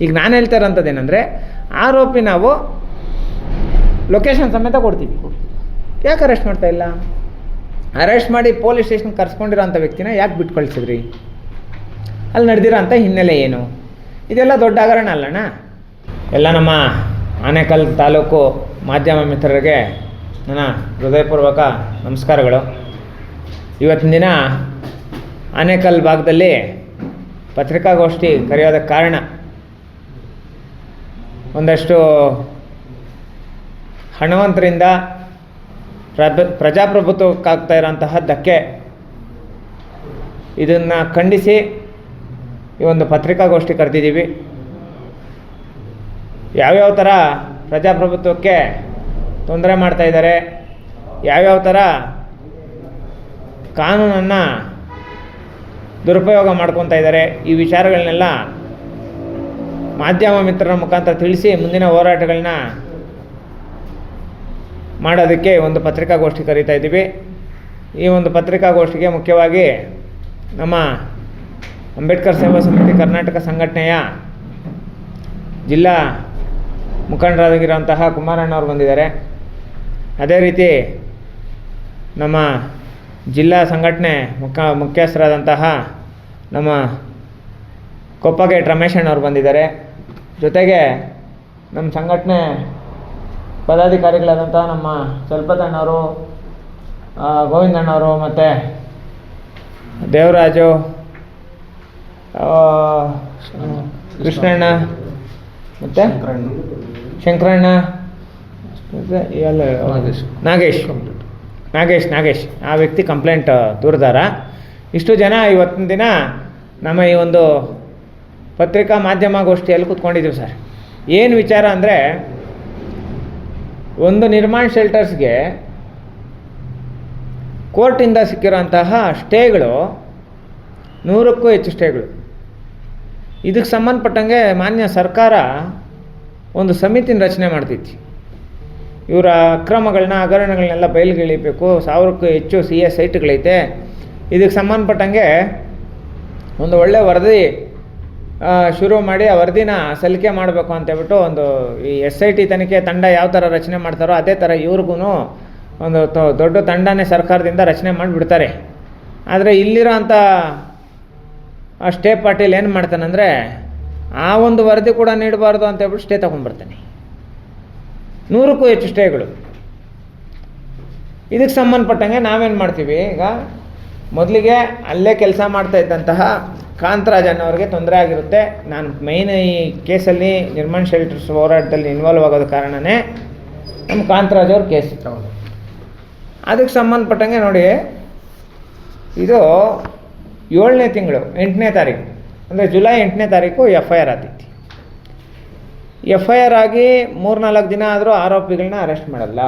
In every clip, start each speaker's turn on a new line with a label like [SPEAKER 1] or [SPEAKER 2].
[SPEAKER 1] ಈಗ ನಾನು ಹೇಳ್ತಾ ಇರೋಂಥದ್ದು ಏನಂದರೆ ಆರೋಪಿ ನಾವು ಲೊಕೇಶನ್ ಸಮೇತ ಕೊಡ್ತೀವಿ. ಯಾಕೆ ಅರೆಸ್ಟ್ ಮಾಡ್ತಾ ಇಲ್ಲ? ಅರೆಸ್ಟ್ ಮಾಡಿ ಪೊಲೀಸ್ ಸ್ಟೇಷನ್ ಕರ್ಸ್ಕೊಂಡಿರೋಂಥ ವ್ಯಕ್ತಿನ ಯಾಕೆ ಬಿಟ್ಟು ಕಳಿಸಿದ್ರಿ ಅಲ್ಲಿ ನಡೆದಿರೋ ಅಂಥ ಹಿನ್ನೆಲೆ ಏನು? ಇದೆಲ್ಲ ದೊಡ್ಡ ಹಗರಣ ಅಲ್ಲಣ್ಣ. ಎಲ್ಲ ನಮ್ಮ ಆನೇಕಲ್ ತಾಲೂಕು ಮಾಧ್ಯಮ ಮಿತ್ರರಿಗೆ ನನ್ನ ಹೃದಯಪೂರ್ವಕ ನಮಸ್ಕಾರಗಳು. ಇವತ್ತಿನ ದಿನ ಆನೇಕಲ್ ಭಾಗದಲ್ಲಿ ಪತ್ರಿಕಾಗೋಷ್ಠಿ ಕರೆಯೋದಕ್ಕೆ ಕಾರಣ ಒಂದಷ್ಟು ಹಣವಂತರಿಂದ ಪ್ರಭ, ಪ್ರಜಾಪ್ರಭುತ್ವಕ್ಕಾಗ್ತಾ ಇರೋಂತಹ ಧಕ್ಕೆ ಇದನ್ನು ಖಂಡಿಸಿ ಈ ಒಂದು ಪತ್ರಿಕಾಗೋಷ್ಠಿ ಕರೆದಿದ್ದೀವಿ. ಯಾವ್ಯಾವ ಥರ ಪ್ರಜಾಪ್ರಭುತ್ವಕ್ಕೆ ತೊಂದರೆ ಮಾಡ್ತಾ ಇದ್ದಾರೆ, ಯಾವ್ಯಾವ ಥರ ಕಾನೂನನ್ನು ದುರುಪಯೋಗ ಮಾಡ್ಕೊತಾ ಇದ್ದಾರೆ, ಈ ವಿಚಾರಗಳನ್ನೆಲ್ಲ ಮಾಧ್ಯಮ ಮಿತ್ರರ ಮುಖಾಂತರ ತಿಳಿಸಿ ಮುಂದಿನ ಹೋರಾಟಗಳನ್ನ ಮಾಡೋದಕ್ಕೆ ಒಂದು ಪತ್ರಿಕಾಗೋಷ್ಠಿ ಕರೀತಾ ಇದ್ದೀವಿ. ಈ ಒಂದು ಪತ್ರಿಕಾಗೋಷ್ಠಿಗೆ ಮುಖ್ಯವಾಗಿ ನಮ್ಮ ಅಂಬೇಡ್ಕರ್ ಸೇವಾ ಸಮಿತಿ ಕರ್ನಾಟಕ ಸಂಘಟನೆಯ ಜಿಲ್ಲಾ ಮುಖಂಡರಾಗಿರುವಂತಹ ಕುಮಾರಣ್ಣವ್ರು ಬಂದಿದ್ದಾರೆ. ಅದೇ ರೀತಿ ನಮ್ಮ ಜಿಲ್ಲಾ ಸಂಘಟನೆ ಮುಖ ಮುಖ್ಯಸ್ಥರಾದಂತಹ ನಮ್ಮ ಕೊಪ್ಪಗೇಟ್ ರಮೇಶಣ್ಣವ್ರು ಬಂದಿದ್ದಾರೆ. ಜೊತೆಗೆ ನಮ್ಮ ಸಂಘಟನೆ ಪದಾಧಿಕಾರಿಗಳಾದಂಥ ನಮ್ಮ ಸ್ವಲ್ಪತಣ್ಣವರು ಗೋವಿಂದಣ್ಣವರು ಮತ್ತು ದೇವರಾಜು ಕೃಷ್ಣಣ್ಣ ಮತ್ತು ಶಂಕರಣ್ಣ ಮತ್ತೆ ಎಲ್ಲ ನಾಗೇಶ್. ನಾಗೇಶ್ ನಾಗೇಶ್. ಆ ವ್ಯಕ್ತಿ ಕಂಪ್ಲೇಂಟ್ ದೂರದಾರ. ಇಷ್ಟು ಜನ ಇವತ್ತಿನ ದಿನ ನಮ್ಮ ಈ ಒಂದು ಪತ್ರಿಕಾ ಮಾಧ್ಯಮಗೋಷ್ಠಿಯಲ್ಲಿ ಕೂತ್ಕೊಂಡಿದ್ದೀವಿ ಸರ್. ಏನು ವಿಚಾರ ಅಂದರೆ, ಒಂದು ನಿರ್ಮಾಣ ಶೆಲ್ಟರ್ಸ್ಗೆ ಕೋರ್ಟಿಂದ ಸಿಕ್ಕಿರೋಂತಹ ಸ್ಟೇಗಳು ನೂರಕ್ಕೂ ಹೆಚ್ಚು ಸ್ಟೇಗಳು. ಇದಕ್ಕೆ ಸಂಬಂಧಪಟ್ಟಂಗೆ ಮಾನ್ಯ ಸರ್ಕಾರ ಒಂದು ಸಮಿತಿನ ರಚನೆ ಮಾಡ್ತೈತಿ. ಇವರ ಅಕ್ರಮಗಳನ್ನ ಹಗರಣಗಳನ್ನೆಲ್ಲ ಬಯಲಿಗೆಳಿಬೇಕು ಸಾವಿರಕ್ಕೂ ಹೆಚ್ಚು ಸಿ ಎಸ್ ಸೈಟ್ಗಳೈತೆ. ಇದಕ್ಕೆ ಸಂಬಂಧಪಟ್ಟಂಗೆ ಒಂದು ಒಳ್ಳೆ ವರದಿ ಶುರು ಮಾಡಿ ಆ ವರದಿನ ಸಲ್ಲಿಕೆ ಮಾಡಬೇಕು ಅಂತೇಳ್ಬಿಟ್ಟು ಒಂದು ಈ ಎಸ್ ಐ ಟಿ ತನಿಖೆ ತಂಡ ಯಾವ ಥರ ರಚನೆ ಮಾಡ್ತಾರೋ ಅದೇ ಥರ ಇವ್ರಿಗೂ ಒಂದು ದೊಡ್ಡ ತಂಡನೇ ಸರ್ಕಾರದಿಂದ ರಚನೆ ಮಾಡಿಬಿಡ್ತಾರೆ. ಆದರೆ ಇಲ್ಲಿರೋ ಅಂಥ ಸ್ಟೇ ಪಾಟೀಲ್ ಏನು ಮಾಡ್ತಾನಂದರೆ ಆ ಒಂದು ವರದಿ ಕೂಡ ನೀಡಬಾರ್ದು ಅಂತ ಹೇಳ್ಬಿಟ್ಟು ಸ್ಟೇ ತೊಗೊಂಡ್ಬರ್ತಾನೆ. ನೂರಕ್ಕೂ ಹೆಚ್ಚು ಸ್ಟೇಗಳು. ಇದಕ್ಕೆ ಸಂಬಂಧಪಟ್ಟಂಗೆ ನಾವೇನು ಮಾಡ್ತೀವಿ? ಈಗ ಮೊದಲಿಗೆ ಅಲ್ಲೇ ಕೆಲಸ ಮಾಡ್ತಾ ಇದ್ದಂತಹ ಕಾಂತರಾಜ್ ಅನ್ನೋರಿಗೆ ತೊಂದರೆ ಆಗಿರುತ್ತೆ. ನಾನು ಮೈನ್ ಈ ಕೇಸಲ್ಲಿ ನಿರ್ಮಾಣ ಶೆಲ್ಟರ್ಸ್ ಹೋರಾಟದಲ್ಲಿ ಇನ್ವಾಲ್ವ್ ಆಗೋದ ಕಾರಣನೇ ನಮ್ಮ ಕಾಂತರಾಜ್ ಅವ್ರ ಕೇಸ್ ಅದಕ್ಕೆ ಸಂಬಂಧಪಟ್ಟಂಗೆ ನೋಡಿ ಇದು ಏಳನೇ ತಿಂಗಳು ಎಂಟನೇ ತಾರೀಕು ಅಂದರೆ ಜುಲೈ ಎಂಟನೇ ತಾರೀಕು ಎಫ್ ಐ ಆರ್ ಆತಿತ್ತು. ಎಫ್ ಐ ಆರ್ ಆಗಿ ಮೂರ್ನಾಲ್ಕು ದಿನ ಆದರೂ ಆರೋಪಿಗಳನ್ನ ಅರೆಸ್ಟ್ ಮಾಡಲ್ಲ.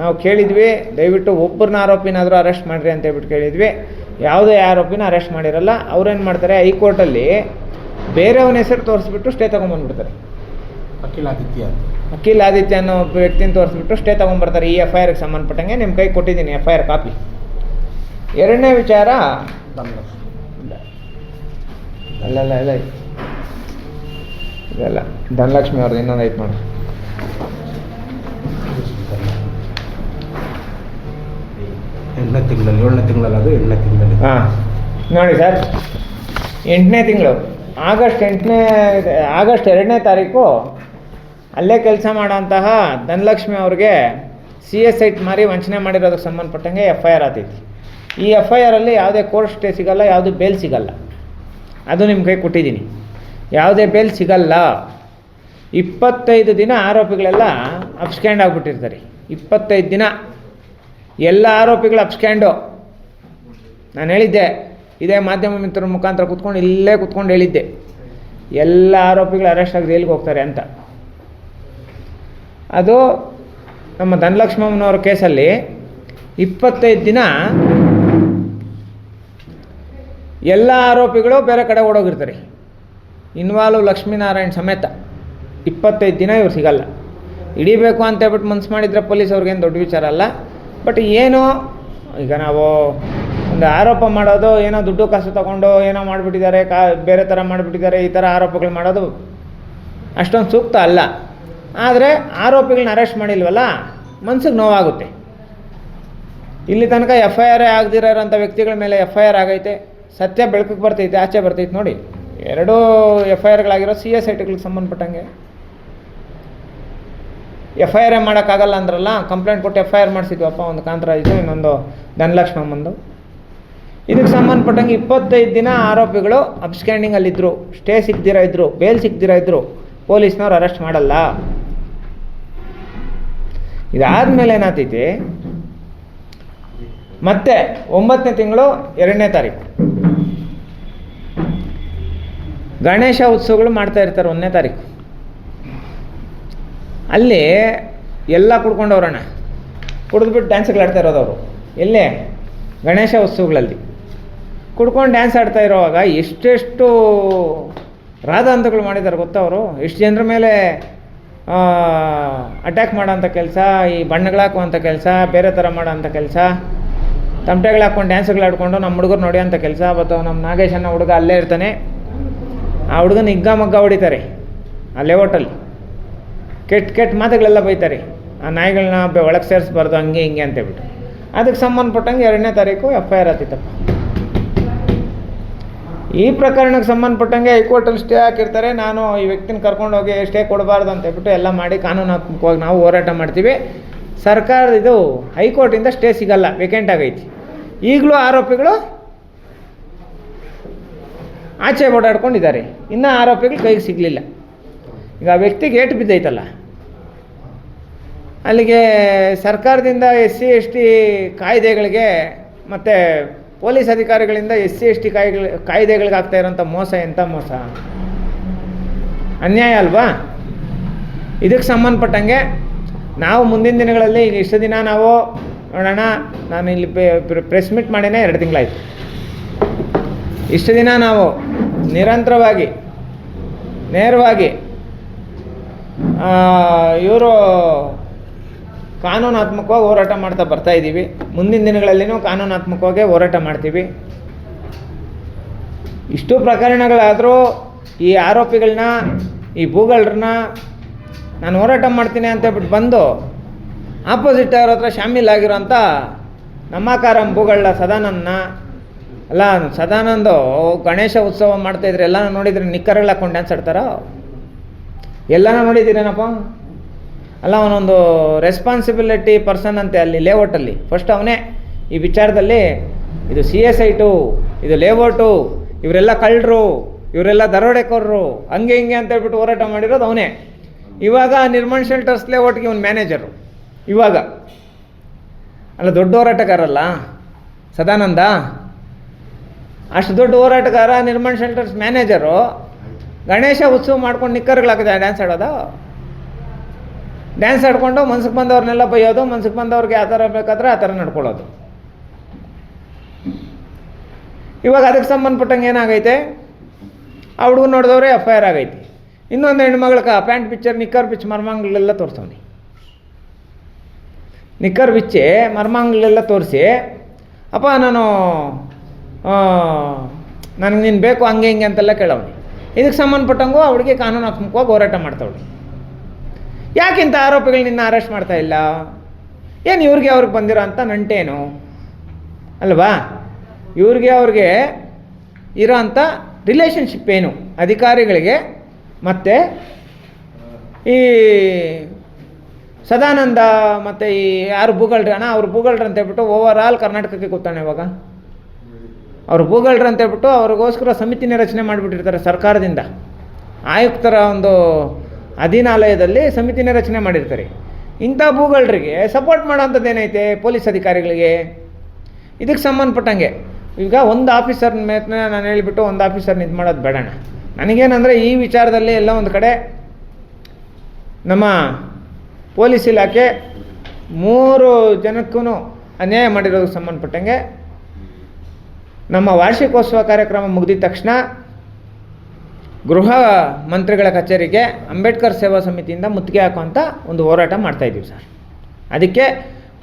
[SPEAKER 1] ನಾವು ಕೇಳಿದ್ವಿ ದಯವಿಟ್ಟು ಒಬ್ಬರನ್ನ ಆರೋಪಿನಾದರೂ ಅರೆಸ್ಟ್ ಮಾಡಿರಿ ಅಂತ ಹೇಳ್ಬಿಟ್ಟು ಕೇಳಿದ್ವಿ. ಯಾವುದೇ ಆರೋಪಿನ ಅರೆಸ್ಟ್ ಮಾಡಿರಲ್ಲ ಅವ್ರೇನು ಮಾಡ್ತಾರೆ ಹೈಕೋರ್ಟಲ್ಲಿ ಬೇರೆಯವನ ಹೆಸರು ತೋರಿಸ್ಬಿಟ್ಟು ಸ್ಟೇ ತೊಗೊಂಬಂದ್ಬಿಡ್ತಾರೆ.
[SPEAKER 2] ಅಖಿಲ್ ಆದಿತ್ಯ
[SPEAKER 1] ಅಖಿಲ್ ಆದಿತ್ಯ ಅನ್ನೋ ಒಬ್ಬ ವ್ಯಕ್ತಿನ ತೋರಿಸ್ಬಿಟ್ಟು ಸ್ಟೇ ತೊಗೊಂಬರ್ತಾರೆ ಈ ಎಫ್ ಐ ಆರ್ಗೆ ಸಂಬಂಧಪಟ್ಟಂಗೆ. ನಿಮ್ಮ ಕೈ ಕೊಟ್ಟಿದ್ದೀನಿ ಎಫ್ ಐ ಆರ್ ಕಾಪಿ. ಎರಡನೇ ವಿಚಾರ ಅಲ್ಲಲ್ಲ ಇಲ್ಲ ಇದೆಲ್ಲ ಧನಲಕ್ಷ್ಮಿ ಅವ್ರದ್ದು ಇನ್ನೊಂದು ಐತೆ ನೋಡಿ.
[SPEAKER 2] ಎಂಟನೇ ತಿಂಗಳಲ್ಲಿ, ಏಳನೇ ತಿಂಗಳಲ್ಲಿ ಅದು ಎಂಟನೇ ತಿಂಗಳಲ್ಲಿ.
[SPEAKER 1] ಹಾಂ. ನೋಡಿ ಸರ್, ಎಂಟನೇ ತಿಂಗಳು, ಆಗಸ್ಟ್ ಎಂಟನೇ, ಆಗಸ್ಟ್ ಎರಡನೇ ತಾರೀಕು ಅಲ್ಲೇ ಕೆಲಸ ಮಾಡೋಂತಹ ಧನಲಕ್ಷ್ಮಿ ಅವ್ರಿಗೆ ಸಿ ಎಸ್ ಐಟ್ ಮಾರಿ ವಂಚನೆ ಮಾಡಿರೋದಕ್ಕೆ ಸಂಬಂಧಪಟ್ಟಂಗೆ ಎಫ್ ಐ ಆರ್ ಆತೈತಿ. ಈ ಎಫ್ ಐ ಆರಲ್ಲಿ ಯಾವುದೇ ಕೋರ್ಟ್ ಸ್ಟೇ ಸಿಗಲ್ಲ, ಯಾವುದೇ ಬೇಲ್ ಸಿಗಲ್ಲ. ಅದು ನಿಮ್ಮ ಕೈ ಕೊಟ್ಟಿದ್ದೀನಿ. ಯಾವುದೇ ಬೇಲ್ ಸಿಗಲ್ಲ. ಇಪ್ಪತ್ತೈದು ದಿನ ಆರೋಪಿಗಳೆಲ್ಲ ಅಪ್ಸ್ಕ್ಯಾಂಡ್ ಆಗಿಬಿಟ್ಟಿರ್ತಾರೆ. ಇಪ್ಪತ್ತೈದು ದಿನ. ಎಲ್ಲ ಆರೋಪಿಗಳು ಅಪ್ಸ್ಕ್ಯಾಂಡು. ನಾನು ಹೇಳಿದ್ದೆ, ಇದೇ ಮಾಧ್ಯಮ ಮಿತ್ರರ ಮುಖಾಂತರ ಕುತ್ಕೊಂಡು ಇಲ್ಲೇ ಕುತ್ಕೊಂಡು ಹೇಳಿದ್ದೆ. ಎಲ್ಲ ಆರೋಪಿಗಳು ಅರೆಸ್ಟ್ ಆಗಿ ಜೈಲಿಗೆ ಹೋಗ್ತಾರೆ ಅಂತ. ಅದು ನಮ್ಮ ಧನಲಕ್ಷ್ಮಮ್ಮನವ್ರ ಕೇಸಲ್ಲಿ ಇಪ್ಪತ್ತೈದು ದಿನ ಎಲ್ಲ ಆರೋಪಿಗಳು ಬೇರೆ ಕಡೆ ಓಡೋಗಿರ್ತಾರೆ. ಇನ್ವಾಲ್ವ್ ಲಕ್ಷ್ಮೀನಾರಾಯಣ್ ಸಮೇತ ಇಪ್ಪತ್ತೈದು ದಿನ ಇವ್ರು ಸಿಗಲ್ಲ. ಹಿಡಿಬೇಕು ಅಂತ ಹೇಳ್ಬಿಟ್ಟು ಮನ್ಸು ಮಾಡಿದರೆ ಪೊಲೀಸ್ ಅವ್ರಿಗೇನು ದೊಡ್ಡ ವಿಚಾರ ಅಲ್ಲ. ಬಟ್ ಏನು, ಈಗ ನಾವು ಒಂದು ಆರೋಪ ಮಾಡೋದು, ಏನೋ ದುಡ್ಡು ಕಾಸು ತಗೊಂಡು ಏನೋ ಮಾಡಿಬಿಟ್ಟಿದ್ದಾರೆ, ಕಾ, ಬೇರೆ ಥರ ಮಾಡಿಬಿಟ್ಟಿದ್ದಾರೆ, ಈ ಥರ ಆರೋಪಗಳು ಮಾಡೋದು ಅಷ್ಟೊಂದು ಸೂಕ್ತ ಅಲ್ಲ. ಆದರೆ ಆರೋಪಿಗಳನ್ನ ಅರೆಸ್ಟ್ ಮಾಡಿಲ್ವಲ್ಲ, ಮನ್ಸಿಗೆ ನೋವಾಗುತ್ತೆ. ಇಲ್ಲಿ ತನಕ ಎಫ್ ಐ ಆರ್ ಆಗದಿರೋಂಥ ವ್ಯಕ್ತಿಗಳ ಮೇಲೆ ಎಫ್ ಐ ಆರ್ ಆಗೈತೆ, ಸತ್ಯ ಬೆಳಕಿಗೆ ಬರ್ತೈತೆ, ಆಚೆ ಬರ್ತೈತೆ ನೋಡಿ. ಎರಡೂ ಎಫ್ ಐ ಆರ್ಗಳಾಗಿರೋ ಸಿ ಎಸ್ ಐ ಟಿಗಳಿಗೆ ಸಂಬಂಧಪಟ್ಟಂಗೆ. ಎಫ್ ಐ ಆರ್ ಮಾಡೋಕ್ಕಾಗಲ್ಲ ಅಂದ್ರಲ್ಲ ಕಂಪ್ಲೇಂಟ್ ಕೊಟ್ಟು ಎಫ್ ಐ ಆರ್ ಮಾಡಿಸಿದ್ವಪ್ಪ ಒಂದು ಕಾಂತರಾಜು ಇನ್ನೊಂದು ಧನಲಕ್ಷ್ಮಮ್ಮಂದು ಇದಕ್ಕೆ ಸಂಬಂಧಪಟ್ಟಂಗೆ ಇಪ್ಪತ್ತೈದು ದಿನ ಆರೋಪಿಗಳು ಅಬ್ಸ್ಕ್ಯಾಂಡಿಂಗಲ್ಲಿದ್ದರು ಸ್ಟೇ ಸಿಗ್ದಿರ ಇದ್ದರು ಬೇಲ್ ಸಿಗ್ದಿರ ಇದ್ದರು ಪೊಲೀಸ್ನವ್ರು ಅರೆಸ್ಟ್ ಮಾಡಲ್ಲ. ಇದಾದಮೇಲೆ ಏನಾಗ್ತೈತಿ? ಮತ್ತೆ ಒಂಬತ್ತನೇ ತಿಂಗಳು ಎರಡನೇ ತಾರೀಕು. ಗಣೇಶ ಉತ್ಸವಗಳು ಮಾಡ್ತಾ ಇರ್ತಾರೆ ಒಂದನೇ ತಾರೀಕು. ಅಲ್ಲಿ ಎಲ್ಲ ಕುಡ್ಕೊಂಡವ್ರಣ್ಣ. ಕುಡಿದ್ಬಿಟ್ಟು ಡ್ಯಾನ್ಸ್ಗಳು ಆಡ್ತಾ ಇರೋದು ಅವರು. ಎಲ್ಲೇ ಗಣೇಶ ಉತ್ಸವಗಳಲ್ಲಿ. ಕುಡ್ಕೊಂಡು ಡ್ಯಾನ್ಸ್ ಆಡ್ತಾ ಇರೋವಾಗ ಎಷ್ಟೆಷ್ಟು ರಾಧಾಂತಗಳು ಮಾಡಿದ್ದಾರೆ ಗೊತ್ತಾ ಅವರು? ಎಷ್ಟು ಜನರ ಮೇಲೆ ಅಟ್ಯಾಕ್ ಮಾಡೋಂಥ ಕೆಲಸ, ಈ ಬಣ್ಣಗಳಾಕುವಂಥ ಕೆಲಸ, ಬೇರೆ ಥರ ಮಾಡೋಂಥ ಕೆಲಸ, ತಮಟೆಗಳು ಹಾಕ್ಕೊಂಡು ಡ್ಯಾನ್ಸ್ಗಳು ಆಡ್ಕೊಂಡು ನಮ್ಮ ಹುಡುಗರು ನೋಡಿಯೋಂಥ ಕೆಲಸ ಮತ್ತು ನಮ್ಮ ನಾಗೇಶನ ಹುಡುಗ ಅಲ್ಲೇ ಇರ್ತಾನೆ. ಆ ಹುಡುಗನ ಹಿಗ್ಗ ಮಗ್ಗ ಹೊಡಿತಾರೆ ಅಲ್ಲೇ. ಲೇಔಟಲ್ಲಿ ಕೆಟ್ಟ ಕೆಟ್ಟ ಮಾತುಗಳೆಲ್ಲ ಬೈತಾರೆ. ಆ ನಾಯಿಗಳನ್ನ ಒಳಗೆ ಸೇರಿಸ್ಬಾರ್ದು, ಹಂಗೆ ಹಿಂಗೆ ಅಂತೇಳ್ಬಿಟ್ಟು ಅದಕ್ಕೆ ಸಂಬಂಧಪಟ್ಟಂಗೆ ಎರಡನೇ ತಾರೀಕು ಎಫ್ ಐ ಆರ್ ಆತಿತ್ತಪ್ಪ ಈ ಪ್ರಕರಣಕ್ಕೆ ಸಂಬಂಧಪಟ್ಟಂಗೆ ಹೈಕೋರ್ಟಲ್ಲಿ ಸ್ಟೇ ಹಾಕಿರ್ತಾರೆ. ನಾನು ಈ ವ್ಯಕ್ತಿನ ಕರ್ಕೊಂಡೋಗಿ ಸ್ಟೇ ಕೊಡಬಾರ್ದು ಅಂತ ಹೇಳ್ಬಿಟ್ಟು ಎಲ್ಲ ಮಾಡಿ ಕಾನೂನಾತ್ಮಕವಾಗಿ ನಾವು ಹೋರಾಟ ಮಾಡ್ತೀವಿ. ಸರ್ಕಾರ ಇದು ಹೈಕೋರ್ಟಿಂದ ಸ್ಟೇ ಸಿಗಲ್ಲ ವೇಕೆಂಟ್ ಆಗೈತಿ. ಈಗಲೂ ಆರೋಪಿಗಳು ಆಚೆ ಓಡಾಡ್ಕೊಂಡಿದ್ದಾರೆ. ಇನ್ನೂ ಆರೋಪಿಗಳು ಕೈಗೆ ಸಿಗಲಿಲ್ಲ. ಈಗ ಆ ವ್ಯಕ್ತಿಗೆ ಏಟು ಬಿದ್ದೈತಲ್ಲ. ಅಲ್ಲಿಗೆ ಸರ್ಕಾರದಿಂದ ಎಸ್ ಸಿ, ಎಸ್ ಟಿ ಕಾಯ್ದೆಗಳಿಗೆ ಮತ್ತು ಪೊಲೀಸ್ ಅಧಿಕಾರಿಗಳಿಂದ ಎಸ್ ಸಿ, ಎಸ್ ಟಿ ಕಾಯ್ದೆ, ಕಾಯ್ದೆಗಳಿಗೆ ಆಗ್ತಾ ಇರೋಂಥ ಮೋಸ ಎಂಥ ಮೋಸ? ಅನ್ಯಾಯ ಅಲ್ವಾ? ಇದಕ್ಕೆ ಸಂಬಂಧಪಟ್ಟಂಗೆ ನಾವು ಮುಂದಿನ ದಿನಗಳಲ್ಲಿ ಈಗ ಇಷ್ಟು ದಿನ ನಾವು ನೋಡೋಣ, ನಾನು ಇಲ್ಲಿ ಪ್ರೆಸ್ ಮೀಟ್ ಮಾಡೇನೆ ಎರಡು ತಿಂಗಳಾಯ್ತು. ಇಷ್ಟು ದಿನ ನಾವು ನಿರಂತರವಾಗಿ, ನೇರವಾಗಿ ಇವರು ಕಾನೂನಾತ್ಮಕವಾಗಿ ಹೋರಾಟ ಮಾಡ್ತಾ ಬರ್ತಾ ಇದ್ದೀವಿ. ಮುಂದಿನ ದಿನಗಳಲ್ಲಿನೂ ಕಾನೂನಾತ್ಮಕವಾಗಿ ಹೋರಾಟ ಮಾಡ್ತೀವಿ. ಇಷ್ಟು ಪ್ರಕರಣಗಳಾದರೂ ಈ ಆರೋಪಿಗಳನ್ನ ಈ ಭೂಗಳರನ್ನ ನಾನು ಹೋರಾಟ ಮಾಡ್ತೀನಿ ಅಂತ ಹೇಳ್ಬಿಟ್ಟು ಬಂದು ಆಪೋಸಿಟ್ ಅವ್ರ ಹತ್ರ ಶಾಮೀಲ್ ಆಗಿರೋಂಥ ನಮ್ಮಕಾರಂ ಭೂಗಳ ಸದಾನಂದನ, ಅಲ್ಲ ಸದಾನಂದು ಗಣೇಶ ಉತ್ಸವ ಮಾಡ್ತಾಯಿದ್ರೆ ಎಲ್ಲ ನೋಡಿದರೆ ನಿಕ್ಕರ್ಗಳು ಹಾಕೊಂಡು ಡ್ಯಾನ್ಸ್ ಆಡ್ತಾರೋ? ಎಲ್ಲನ ನೋಡಿದ್ದೀರೇನಪ್ಪ? ಅಲ್ಲ, ಅವನೊಂದು ರೆಸ್ಪಾನ್ಸಿಬಿಲಿಟಿ ಪರ್ಸನ್ ಅಂತೆ ಅಲ್ಲಿ ಲೇಔಟಲ್ಲಿ ಫಸ್ಟ್ ಅವನೇ ಈ ವಿಚಾರದಲ್ಲಿ ಇದು ಸಿ ಎಸ್ ಐಟು ಇದು ಲೇಔಟು ಇವರೆಲ್ಲ ಕಳ್ಳರು, ಇವರೆಲ್ಲ ದರೋಡೆಕೋರರು, ಹಂಗೆ ಹಿಂಗೆ ಅಂತ ಹೇಳ್ಬಿಟ್ಟು ಹೋರಾಟ ಮಾಡಿರೋದು ಅವನೇ. ಇವಾಗ ನಿರ್ಮಾಣ್ ಶೆಲ್ಟರ್ಸ್ ಲೇಔಟ್ಗೆ ಇವನು ಮ್ಯಾನೇಜರು ಇವಾಗ. ಅಲ್ಲ, ದೊಡ್ಡ ಹೋರಾಟಗಾರಲ್ಲ? ಸದಾನಂದ? ಅಷ್ಟು ದೊಡ್ಡ ಹೋರಾಟಗಾರ, ನಿರ್ಮಾಣ್ ಶೆಲ್ಟರ್ಸ್ ಮ್ಯಾನೇಜರು ಗಣೇಶ ಉತ್ಸವ ಮಾಡ್ಕೊಂಡು ನಿಕ್ಕರ್ಗಳಾಗಿದೆ ಡ್ಯಾನ್ಸ್ ಆಡೋದು? ಡ್ಯಾನ್ಸ್ ಆಡ್ಕೊಂಡು ಮನ್ಸಿಗೆ ಬಂದವ್ರನ್ನೆಲ್ಲ ಬೈಯೋದು, ಮನ್ಸಿಗೆ ಬಂದವ್ರಿಗೆ ಆ ಥರ ಬೇಕಾದ್ರೆ ಆ ಥರ ನಡ್ಕೊಳ್ಳೋದು. ಇವಾಗ ಅದಕ್ಕೆ ಸಂಬಂಧಪಟ್ಟಂಗೆ ಏನಾಗೈತೆ? ಆ ಹುಡುಗ ನೋಡಿದವ್ರೆ ಎಫ್ ಐ ಆರ್ ಆಗೈತಿ ಇನ್ನೊಂದು ಹೆಣ್ಮಗಳಕ್ಕೆ ಪ್ಯಾಂಟ್ ಪಿಚ್ಚರ್, ನಿಕ್ಕರ್ ಪಿಚ್ ಮರಮಂಗ್ಳೆಲ್ಲ ತೋರ್ಸೋನಿ ನಿಕ್ಕರ್ ಬಿಚ್ಚೆ ಮರ್ಮಾಂಗ್ಲೆಲ್ಲ ತೋರಿಸಿ, ಅಪ್ಪ, ನಾನು ನನಗೆ ನೀನು ಬೇಕು, ಹಂಗೆ ಹಿಂಗೆ ಅಂತೆಲ್ಲ ಕೇಳವ್ನಿ. ಇದಕ್ಕೆ ಸಂಬಂಧಪಟ್ಟಂಗೂ ಹುಡುಗಿ ಕಾನೂನಾತ್ಮಕವಾಗಿ ಹೋರಾಟ ಮಾಡ್ತಾವಳು. ಯಾಕಿಂತ ಆರೋಪಿಗಳು ನಿನ್ನ ಅರೆಸ್ಟ್ ಮಾಡ್ತಾ ಇಲ್ಲ? ಏನು ಇವ್ರಿಗೆ ಅವ್ರಿಗೆ ಬಂದಿರೋ ಅಂಥ ನಂಟೇನು? ಅಲ್ವಾ? ಇವ್ರಿಗೆ ಅವ್ರಿಗೆ ಇರೋ ಅಂಥ ರಿಲೇಷನ್ಶಿಪ್ ಏನು? ಅಧಿಕಾರಿಗಳಿಗೆ ಮತ್ತು ಈ ಸದಾನಂದ ಮತ್ತು ಈ ಯಾರು ಭೂಗಳ್ರಿ ಅಣ್ಣ ಅವ್ರು ಭೂಗಳ್ರಿ ಅಂತ ಹೇಳ್ಬಿಟ್ಟು ಓವರ್ ಆಲ್ ಕರ್ನಾಟಕಕ್ಕೆ ಗೊತ್ತಾನೆ ಇವಾಗ. ಅವ್ರು ಭೂಗಳ್ರು ಅಂತ ಹೇಳ್ಬಿಟ್ಟು ಅವ್ರಿಗೋಸ್ಕರ ಸಮಿತಿನೇ ರಚನೆ ಮಾಡಿಬಿಟ್ಟಿರ್ತಾರೆ ಸರ್ಕಾರದಿಂದ. ಆಯುಕ್ತರ ಒಂದು ಅಧೀನಾಲಯದಲ್ಲಿ ಸಮಿತಿನೇ ರಚನೆ ಮಾಡಿರ್ತಾರೆ. ಇಂಥ ಭೂಗಳ್ರಿಗೆ ಸಪೋರ್ಟ್ ಮಾಡೋಂಥದ್ದು ಏನೈತೆ ಪೊಲೀಸ್ ಅಧಿಕಾರಿಗಳಿಗೆ? ಇದಕ್ಕೆ ಸಂಬಂಧಪಟ್ಟಂಗೆ. ಈಗ ಒಂದು ಆಫೀಸರ್ ಮೇಲೆ ನಾನು ಹೇಳಿಬಿಟ್ಟು ಒಂದು ಆಫೀಸರ್ನ ಇದು ಮಾಡೋದು ಬೇಡಣ ನನಗೇನಂದರೆ ಈ ವಿಚಾರದಲ್ಲಿ ಎಲ್ಲ ಒಂದು ಕಡೆ ನಮ್ಮ ಪೊಲೀಸ್ ಇಲಾಖೆ ಮೂರು ಜನಕ್ಕೂ ಅನ್ಯಾಯ ಮಾಡಿರೋದಕ್ಕೆ ಸಂಬಂಧಪಟ್ಟಂಗೆ ನಮ್ಮ ವಾರ್ಷಿಕೋತ್ಸವ ಕಾರ್ಯಕ್ರಮ ಮುಗಿದ ತಕ್ಷಣ ಗೃಹ ಮಂತ್ರಿಗಳ ಕಚೇರಿಗೆ ಅಂಬೇಡ್ಕರ್ ಸೇವಾ ಸಮಿತಿಯಿಂದ ಮುತ್ತಿಗೆ ಹಾಕುವಂಥ ಒಂದು ಹೋರಾಟ ಮಾಡ್ತಾಯಿದ್ದೀವಿ ಸರ್. ಅದಕ್ಕೆ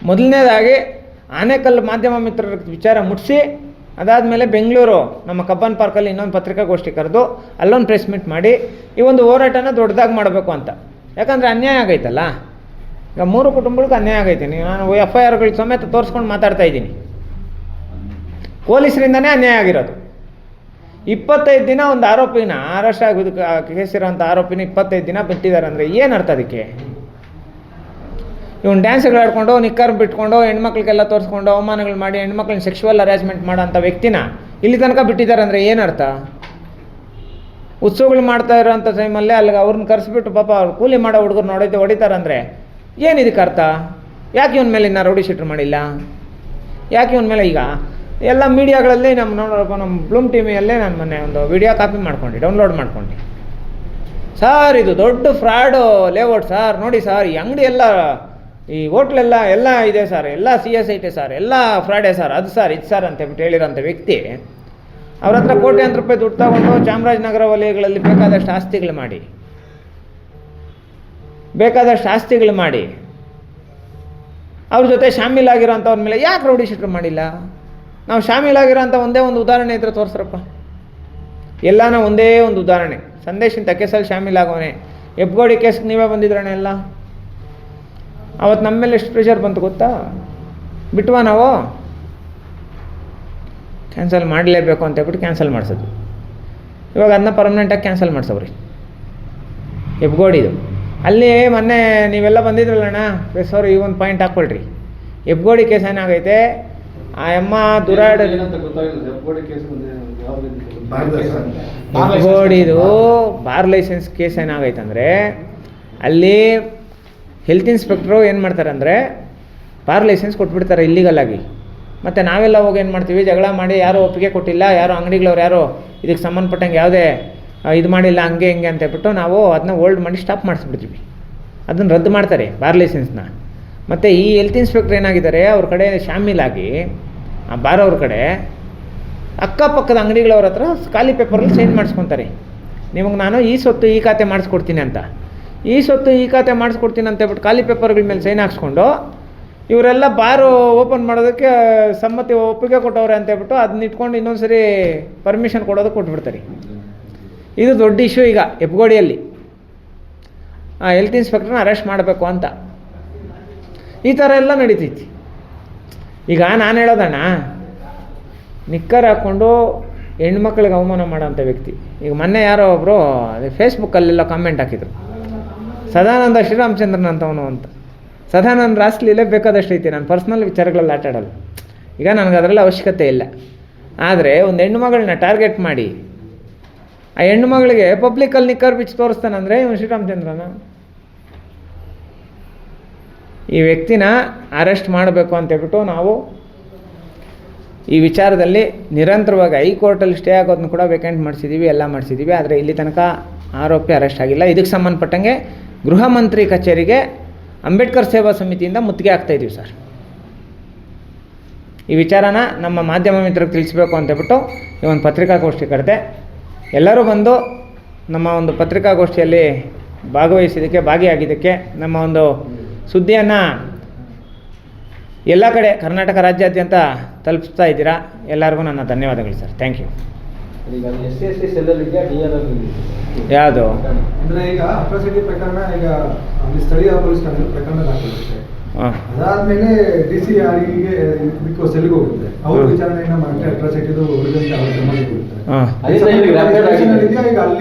[SPEAKER 1] ಮೊದಲನೇದಾಗಿ ಆನೇಕಲ್ ಮಾಧ್ಯಮ ಮಿತ್ರರ ವಿಚಾರ ಮುಟ್ಟಿಸಿ ಅದಾದಮೇಲೆ ಬೆಂಗಳೂರು ನಮ್ಮ ಕಬ್ಬನ್ ಪಾರ್ಕಲ್ಲಿ ಇನ್ನೊಂದು ಪತ್ರಿಕಾಗೋಷ್ಠಿ ಕರೆದು ಅಲ್ಲೊಂದು ಪ್ರೆಸ್ ಮೀಟ್ ಮಾಡಿ ಈ ಒಂದು ಹೋರಾಟನ ದೊಡ್ಡದಾಗಿ ಮಾಡಬೇಕು ಅಂತ. ಯಾಕಂದರೆ ಅನ್ಯಾಯ ಆಗೈತಲ್ಲ? ಈಗ ಮೂರು ಕುಟುಂಬಗಳಿಗೆ ಅನ್ಯಾಯ ಆಗೈತೆ. ನಾನು ಎಫ್ ಐ ಆರ್ಗಳು ಸಮೇತ ತೋರಿಸ್ಕೊಂಡು ಮಾತಾಡ್ತಾ ಇದ್ದೀನಿ. ಪೊಲೀಸರಿಂದನೇ ಅನ್ಯಾಯ ಆಗಿರೋದು. ಇಪ್ಪತ್ತೈದು ದಿನ ಒಂದು ಆರೋಪಿನ ಅರೆಸ್ಟ್ ಆಗೋದು ಕೇಸ್ ಇರೋಂಥ ಆರೋಪಿನ ಇಪ್ಪತ್ತೈದು ದಿನ ಬಿಟ್ಟಿದ್ದಾರೆ ಅಂದರೆ ಏನು ಅರ್ಥ ಅದಕ್ಕೆ? ಇವನು ಡ್ಯಾನ್ಸ್ಗಳು ಆಡ್ಕೊಂಡು ನಿಕ್ಕರ್ ಬಿಟ್ಕೊಂಡು, ಹೆಣ್ಮಕ್ಳಿಗೆಲ್ಲ ತೋರಿಸ್ಕೊಂಡು, ಅವಮಾನಗಳು ಮಾಡಿ ಹೆಣ್ಮಕ್ಳನ್ನ ಸೆಕ್ಷುವಲ್ ಅರೇಂಜ್ಮೆಂಟ್ ಮಾಡೋಂಥ ವ್ಯಕ್ತಿನ ಇಲ್ಲಿ ತನಕ ಬಿಟ್ಟಿದ್ದಾರೆ ಅಂದರೆ ಏನು ಅರ್ಥ? ಉತ್ಸವಗಳು ಮಾಡ್ತಾ ಇರೋಂಥ ಟೈಮಲ್ಲೇ ಅಲ್ಲಿಗೆ ಅವ್ರನ್ನ ಕರೆಸ್ಬಿಟ್ಟು ಪಾಪ ಅವ್ರು ಕೂಲಿ ಮಾಡೋ ಹುಡುಗರು ನೋಡೈತೆ ಹೊಡಿತಾರಂದರೆ ಏನು ಇದಕ್ಕೆ ಅರ್ಥ? ಯಾಕೆ ಇವನ ಮೇಲೆ ಇನ್ನು ರೌಡಿ ಶೀಟ್ರ್ ಮಾಡಿಲ್ಲ? ಯಾಕೆ ಇವನ ಮೇಲೆ ಈಗ ಎಲ್ಲ ಮೀಡಿಯಾಗಳಲ್ಲಿ ನಮ್ಮ ನೋಡೋಪ್ಪ ನಮ್ಮ ಬ್ಲೂಮ್ ಟಿವಿಯಲ್ಲೇ ನಾನು ಮೊನ್ನೆ ಒಂದು ವಿಡಿಯೋ ಕಾಪಿ ಮಾಡ್ಕೊಂಡು, ಡೌನ್ಲೋಡ್ ಮಾಡ್ಕೊಂಡು. ಸರ್ ಇದು ದೊಡ್ಡ ಫ್ರಾಡು ಲೇಔಟ್ ಸರ್, ನೋಡಿ ಸರ್, ಈ ಅಂಗಡಿ ಎಲ್ಲ, ಈ ಹೋಟ್ಲೆಲ್ಲ ಎಲ್ಲ ಇದೆ ಸರ್, ಎಲ್ಲ C S I T sir, ಎಲ್ಲ ಫ್ರಾಡೇ ಸರ್, ಅದು ಸರ್, ಇದು ಸರ್ ಅಂತ ಹೇಳಿರೋಂಥ ವ್ಯಕ್ತಿ, ಅವ್ರ ಹತ್ರ ಕೋಟ್ಯಾಂತರ ರೂಪಾಯಿ ದುಡ್ಡು ತಗೊಂಡು ಚಾಮರಾಜನಗರ ವಲಯಗಳಲ್ಲಿ ಬೇಕಾದಷ್ಟು ಆಸ್ತಿಗಳು ಮಾಡಿ. ಬೇಕಾದಷ್ಟು ಆಸ್ತಿಗಳು ಮಾಡಿ. ಅವ್ರ ಜೊತೆ ಶಾಮೀಲಾಗಿರೋಂಥವ್ರ ಮೇಲೆ ಯಾಕೆ ರೌಡಿ ಶೀಟ್ರ್ ಮಾಡಿಲ್ಲ? ನಾವು ಶಾಮೀಲಾಗಿರೋಂಥ ಒಂದೇ ಒಂದು ಉದಾಹರಣೆ ಇದ್ರೆ ತೋರಿಸ್ರಪ್ಪ. ಎಲ್ಲಾನ ಒಂದೇ ಒಂದು ಉದಾಹರಣೆ. ಸಂದೇಶಿನ ಇಂಥ ಕೇಸಲ್ಲಿ ಶಾಮೀಲಾಗವನೆ ಎಬ್ಗೋಡಿ ಕೇಸ್ಗೆ ನೀವೇ ಬಂದಿದ್ರಣ ಎಲ್ಲ? ಅವತ್ತು ನಮ್ಮ ಮೇಲೆ ಎಷ್ಟು ಪ್ರೆಷರ್ ಬಂತು ಗೊತ್ತಾ? ಬಿಟ್ವಾ ನಾವು? ಕ್ಯಾನ್ಸಲ್ ಮಾಡಲೇಬೇಕು ಅಂತ ಹೇಳ್ಬಿಟ್ಟು ಕ್ಯಾನ್ಸಲ್ ಮಾಡಿಸೋದು ಇವಾಗ ಅದನ್ನ ಪರ್ಮನೆಂಟಾಗಿ ಕ್ಯಾನ್ಸಲ್ ಮಾಡಿಸವ್ರಿ. ಎಬ್ಗೋಡಿದು. ಅಲ್ಲಿ ಮೊನ್ನೆ ನೀವೆಲ್ಲ ಬಂದಿದ್ರಲ್ಲಣ್ಣ. ಸರ್ ಈ ಒಂದು ಪಾಯಿಂಟ್ ಹಾಕ್ಕೊಳ್ರಿ. ಎಬ್ಗೋಡಿ ಕೇಸ್ ಏನಾಗೈತೆ? ಆ ಅಮ್ಮ ದುರಾಡ ಬಾರ್ ಲೈಸೆನ್ಸ್ ಕೇಸ್ ಏನಾಗೈತಂದ್ರೆ ಅಲ್ಲಿ ಹೆಲ್ತ್ ಇನ್ಸ್ಪೆಕ್ಟ್ರು ಏನು ಮಾಡ್ತಾರೆ ಅಂದರೆ ಬಾರ್ ಲೈಸೆನ್ಸ್ ಕೊಟ್ಬಿಡ್ತಾರೆ ಇಲ್ಲಿಗಲ್ ಆಗಿ. ಮತ್ತು ನಾವೆಲ್ಲ ಹೋಗಿ ಏನು ಮಾಡ್ತೀವಿ? ಜಗಳ ಮಾಡಿ ಯಾರೂ ಒಪ್ಪಿಗೆ ಕೊಟ್ಟಿಲ್ಲ ಯಾರೋ ಅಂಗಡಿಗಳವ್ರು ಯಾರೋ ಇದಕ್ಕೆ ಸಂಬಂಧಪಟ್ಟಂಗೆ ಯಾವುದೇ ಇದು ಮಾಡಿಲ್ಲ ಹಂಗೆ ಹಿಂಗೆ ಅಂತ ಹೇಳ್ಬಿಟ್ಟು ನಾವು ಅದನ್ನ ಓಲ್ಡ್ ಮಾಡಿ ಸ್ಟಾಪ್ ಮಾಡಿಸ್ಬಿಡ್ತೀವಿ. ಅದನ್ನು ರದ್ದು ಮಾಡ್ತಾರೆ ಬಾರ್ ಲೈಸೆನ್ಸ್ನ ಮತ್ತು ಈ ಹೆಲ್ತ್ ಇನ್ಸ್ಪೆಕ್ಟ್ರ್ ಏನಾಗಿದ್ದಾರೆ, ಅವ್ರ ಕಡೆ ಶಾಮೀಲಾಗಿ, ಆ ಬಾರವ್ರ ಕಡೆ ಅಕ್ಕಪಕ್ಕದ ಅಂಗಡಿಗಳವ್ರ ಹತ್ರ ಖಾಲಿ ಪೇಪರಲ್ಲಿ ಸೈನ್ ಮಾಡಿಸ್ಕೊತಾರೆ. ನಿಮಗೆ ನಾನು ಈ ಸೊತ್ತು ಈ ಖಾತೆ ಮಾಡಿಸ್ಕೊಡ್ತೀನಿ ಅಂತ. ಈ ಸೊತ್ತು ಈ ಖಾತೆ ಮಾಡಿಸ್ಕೊಡ್ತೀನಿ ಅಂತ ಹೇಳ್ಬಿಟ್ಟು ಖಾಲಿ ಪೇಪರ್ಗಳ ಮೇಲೆ ಸೈನ್ ಹಾಕ್ಸ್ಕೊಂಡು, ಇವರೆಲ್ಲ ಬಾರು ಓಪನ್ ಮಾಡೋದಕ್ಕೆ ಸಮ್ಮತಿ ಒಪ್ಪಿಗೆ ಕೊಟ್ಟವ್ರೆ ಅಂತ ಹೇಳ್ಬಿಟ್ಟು ಅದನ್ನ ಇಟ್ಕೊಂಡು ಇನ್ನೊಂದು ಸರಿ ಪರ್ಮಿಷನ್ ಕೊಡೋದಕ್ಕೆ ಕೊಟ್ಬಿಡ್ತಾರೆ. ಇದು ದೊಡ್ಡ ಇಶ್ಯೂ ಈಗ ಹೆಬ್ಗೋಡಿಯಲ್ಲಿ ಆ ಹೆಲ್ತ್ ಇನ್ಸ್ಪೆಕ್ಟ್ರನ್ನ ಅರೆಸ್ಟ್ ಮಾಡಬೇಕು ಅಂತ. ಈ ಥರ ಎಲ್ಲ ನಡೀತೈತಿ. ಈಗ ನಾನು ಹೇಳೋದಣ್ಣ, ನಿಕ್ಕರ್ ಹಾಕ್ಕೊಂಡು ಹೆಣ್ಮಕ್ಳಿಗೆ ಅವಮಾನ ಮಾಡೋಂಥ ವ್ಯಕ್ತಿ. ಈಗ ಮೊನ್ನೆ ಯಾರೋ ಒಬ್ಬರು ಫೇಸ್ಬುಕ್ಕಲ್ಲೆಲ್ಲ ಕಾಮೆಂಟ್ ಹಾಕಿದ್ರು. ಸದಾನಂದ ಶ್ರೀರಾಮಚಂದ್ರನ್ ಅಂತವನು ಅಂತ. ಸದಾನಂದ ರಾಸ್ಲೀಲೇ ಬೇಕಾದಷ್ಟು ಐತಿ, ನಾನು ಪರ್ಸ್ನಲ್ ವಿಚಾರಗಳಲ್ಲಿ ಆಟ ಆಡಲ್ಲ. ಈಗ ನನಗೆ ಅದರಲ್ಲಿ ಅವಶ್ಯಕತೆ ಇಲ್ಲ. ಆದರೆ ಒಂದು ಹೆಣ್ಣುಮಗಳನ್ನ ಟಾರ್ಗೆಟ್ ಮಾಡಿ, ಆ ಹೆಣ್ಣು ಮಗಳಿಗೆ ಪಬ್ಲಿಕಲ್ಲಿ ನಿಕ್ಕರ್ ಬಿಚ್ಚಿ ತೋರಿಸ್ತಾನಂದರೆ ಇವನು ಶ್ರೀರಾಮಚಂದ್ರನ. ಈ ವ್ಯಕ್ತಿನ ಅರೆಸ್ಟ್ ಮಾಡಬೇಕು ಅಂತ ಹೇಳ್ಬಿಟ್ಟು ನಾವು ಈ ವಿಚಾರದಲ್ಲಿ ನಿರಂತರವಾಗಿ ಹೈಕೋರ್ಟಲ್ಲಿ ಸ್ಟೇ ಆಗೋದನ್ನು ಕೂಡ ವೇಕೆಂಟ್ ಮಾಡಿಸಿದ್ದೀವಿ, ಎಲ್ಲ ಮಾಡಿಸಿದ್ದೀವಿ. ಆದರೆ ಇಲ್ಲಿ ತನಕ ಆರೋಪಿ ಅರೆಸ್ಟ್ ಆಗಿಲ್ಲ. ಇದಕ್ಕೆ ಸಂಬಂಧಪಟ್ಟಂಗೆ ಗೃಹ ಮಂತ್ರಿ ಕಚೇರಿಗೆ ಅಂಬೇಡ್ಕರ್ ಸೇವಾ ಸಮಿತಿಯಿಂದ ಮುತ್ತಿಗೆ ಆಗ್ತಾ ಇದ್ದೀವಿ ಸರ್. ಈ ವಿಚಾರನ ನಮ್ಮ ಮಾಧ್ಯಮ ಮಿತ್ರರಿಗೆ ತಿಳಿಸ್ಬೇಕು ಅಂತ ಹೇಳ್ಬಿಟ್ಟು ಈ ಒಂದು ಪತ್ರಿಕಾಗೋಷ್ಠಿ ಕರೆದೆ. ಎಲ್ಲರೂ ಬಂದು ನಮ್ಮ ಒಂದು ಪತ್ರಿಕಾಗೋಷ್ಠಿಯಲ್ಲಿ ಭಾಗವಹಿಸಿದ್ದಕ್ಕೆ, ಭಾಗಿಯಾಗಿದ್ದಕ್ಕೆ ನಮ್ಮ ಒಂದು ಸುದ್ದಿಯನ್ನು ಎಲ್ಲ ಕಡೆ ಕರ್ನಾಟಕ ರಾಜ್ಯಾದ್ಯಂತ ತಲುಪಿಸ್ತಾ ಇದ್ದೀರಾ? ಎಲ್ಲರಿಗೂ ನನ್ನ ಧನ್ಯವಾದಗಳು ಸರ್. ಥ್ಯಾಂಕ್ ಯು ಯಾವುದು?
[SPEAKER 3] ಅಂದರೆ ಈಗ ಅಟ್ರಾಸಿಟಿ ಪ್ರಕರಣ ಈಗ ಅಲ್ಲಿ ಸ್ಥಳೀಯ ಪೊಲೀಸ್ ಠಾಣೆ ಪ್ರಕರಣ ದಾಖಲಿರುತ್ತೆ
[SPEAKER 1] ಹಾಂ.
[SPEAKER 3] ಅದಾದ್ಮೇಲೆ ಡಿ ಸಿ ಆರ್ಗೆ ಇದಕ್ಕೆ ಸೆಲ್ಗೆ ಹೋಗುತ್ತೆ. ಅವ್ರ. ವಿಚಾರಣೆಯನ್ನ ಮಾಡಿ ಅಟ್ರಾಸಿಟಿದು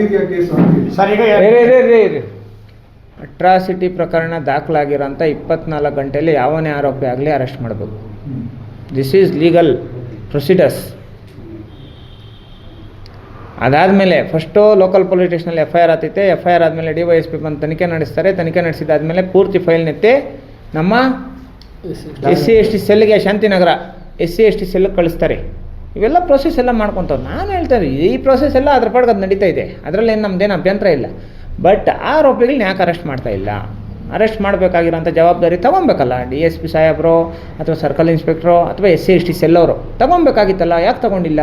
[SPEAKER 3] ಈಗ ಕೇಸ್
[SPEAKER 2] ಸರ್ ಈಗ
[SPEAKER 1] ಅಟ್ರಾಸಿಟಿ ಪ್ರಕರಣ ದಾಖಲಾಗಿರೋಂಥ ಇಪ್ಪತ್ನಾಲ್ಕು ಗಂಟೆಯಲ್ಲಿ ಯಾವನೇ ಆರೋಪಿ ಆಗಲಿ ಅರೆಸ್ಟ್ ಮಾಡಬೇಕು ದಿಸ್ ಈಸ್ ಲೀಗಲ್ ಪ್ರೊಸೀಡರ್ಸ್ ಅದಾದಮೇಲೆ ಫಸ್ಟು ಲೋಕಲ್ ಪೊಲೀಸ್ ಸ್ಟೇಷನಲ್ಲಿ ಎಫ್ ಐ ಆರ್ ಆತೈತೆ. ಎಫ್ ಐ ಆರ್ ಆದಮೇಲೆ ಡಿ ವೈ ಎಸ್ ಪಿ ಬಂದು ತನಿಖೆ ನಡೆಸ್ತಾರೆ. ತನಿಖೆ ನಡೆಸಿದಾದ್ಮೇಲೆ ಪೂರ್ತಿ ಫೈಲ್ನೆತ್ತಿ ನಮ್ಮ S C S T ಸೆಲ್ಗೆ Shantinagar S C S T ಸೆಲ್ಗೆ ಕಳಿಸ್ತಾರೆ. ಇವೆಲ್ಲ ಪ್ರೊಸೆಸ್ ಎಲ್ಲ ಮಾಡ್ಕೊತಾವೆ ನಾನು ಹೇಳ್ತಾ ಇದ್ದೀನಿ ಈ ಪ್ರೊಸೆಸ್ ಎಲ್ಲ ಅದ್ರ ಪಾಡ್ಗೆ ಅದು ನಡೀತಾ ಇದೆ. ಅದರಲ್ಲಿ ಏನು ನಮ್ದೇನು ಅಭ್ಯಂತರ ಇಲ್ಲ. ಬಟ್ ಆರೋಪಿಗಳನ್ನ ಯಾಕೆ ಅರೆಸ್ಟ್ ಮಾಡ್ತಾ ಇಲ್ಲ. ಅರೆಸ್ಟ್ ಮಾಡಬೇಕಾಗಿರೋಂಥ ಜವಾಬ್ದಾರಿ ತೊಗೊಬೇಕಲ್ಲ. ಡಿ ಎಸ್ ಪಿ ಸಾಹೇಬ್ರೋ ಅಥವಾ ಸರ್ಕಲ್ ಇನ್ಸ್ಪೆಕ್ಟ್ರೋ ಅಥವಾ S C S T cell ಅವರು. ತೊಗೊಬೇಕಾಗಿತ್ತಲ್ಲ ಯಾಕೆ ತೊಗೊಂಡಿಲ್ಲ?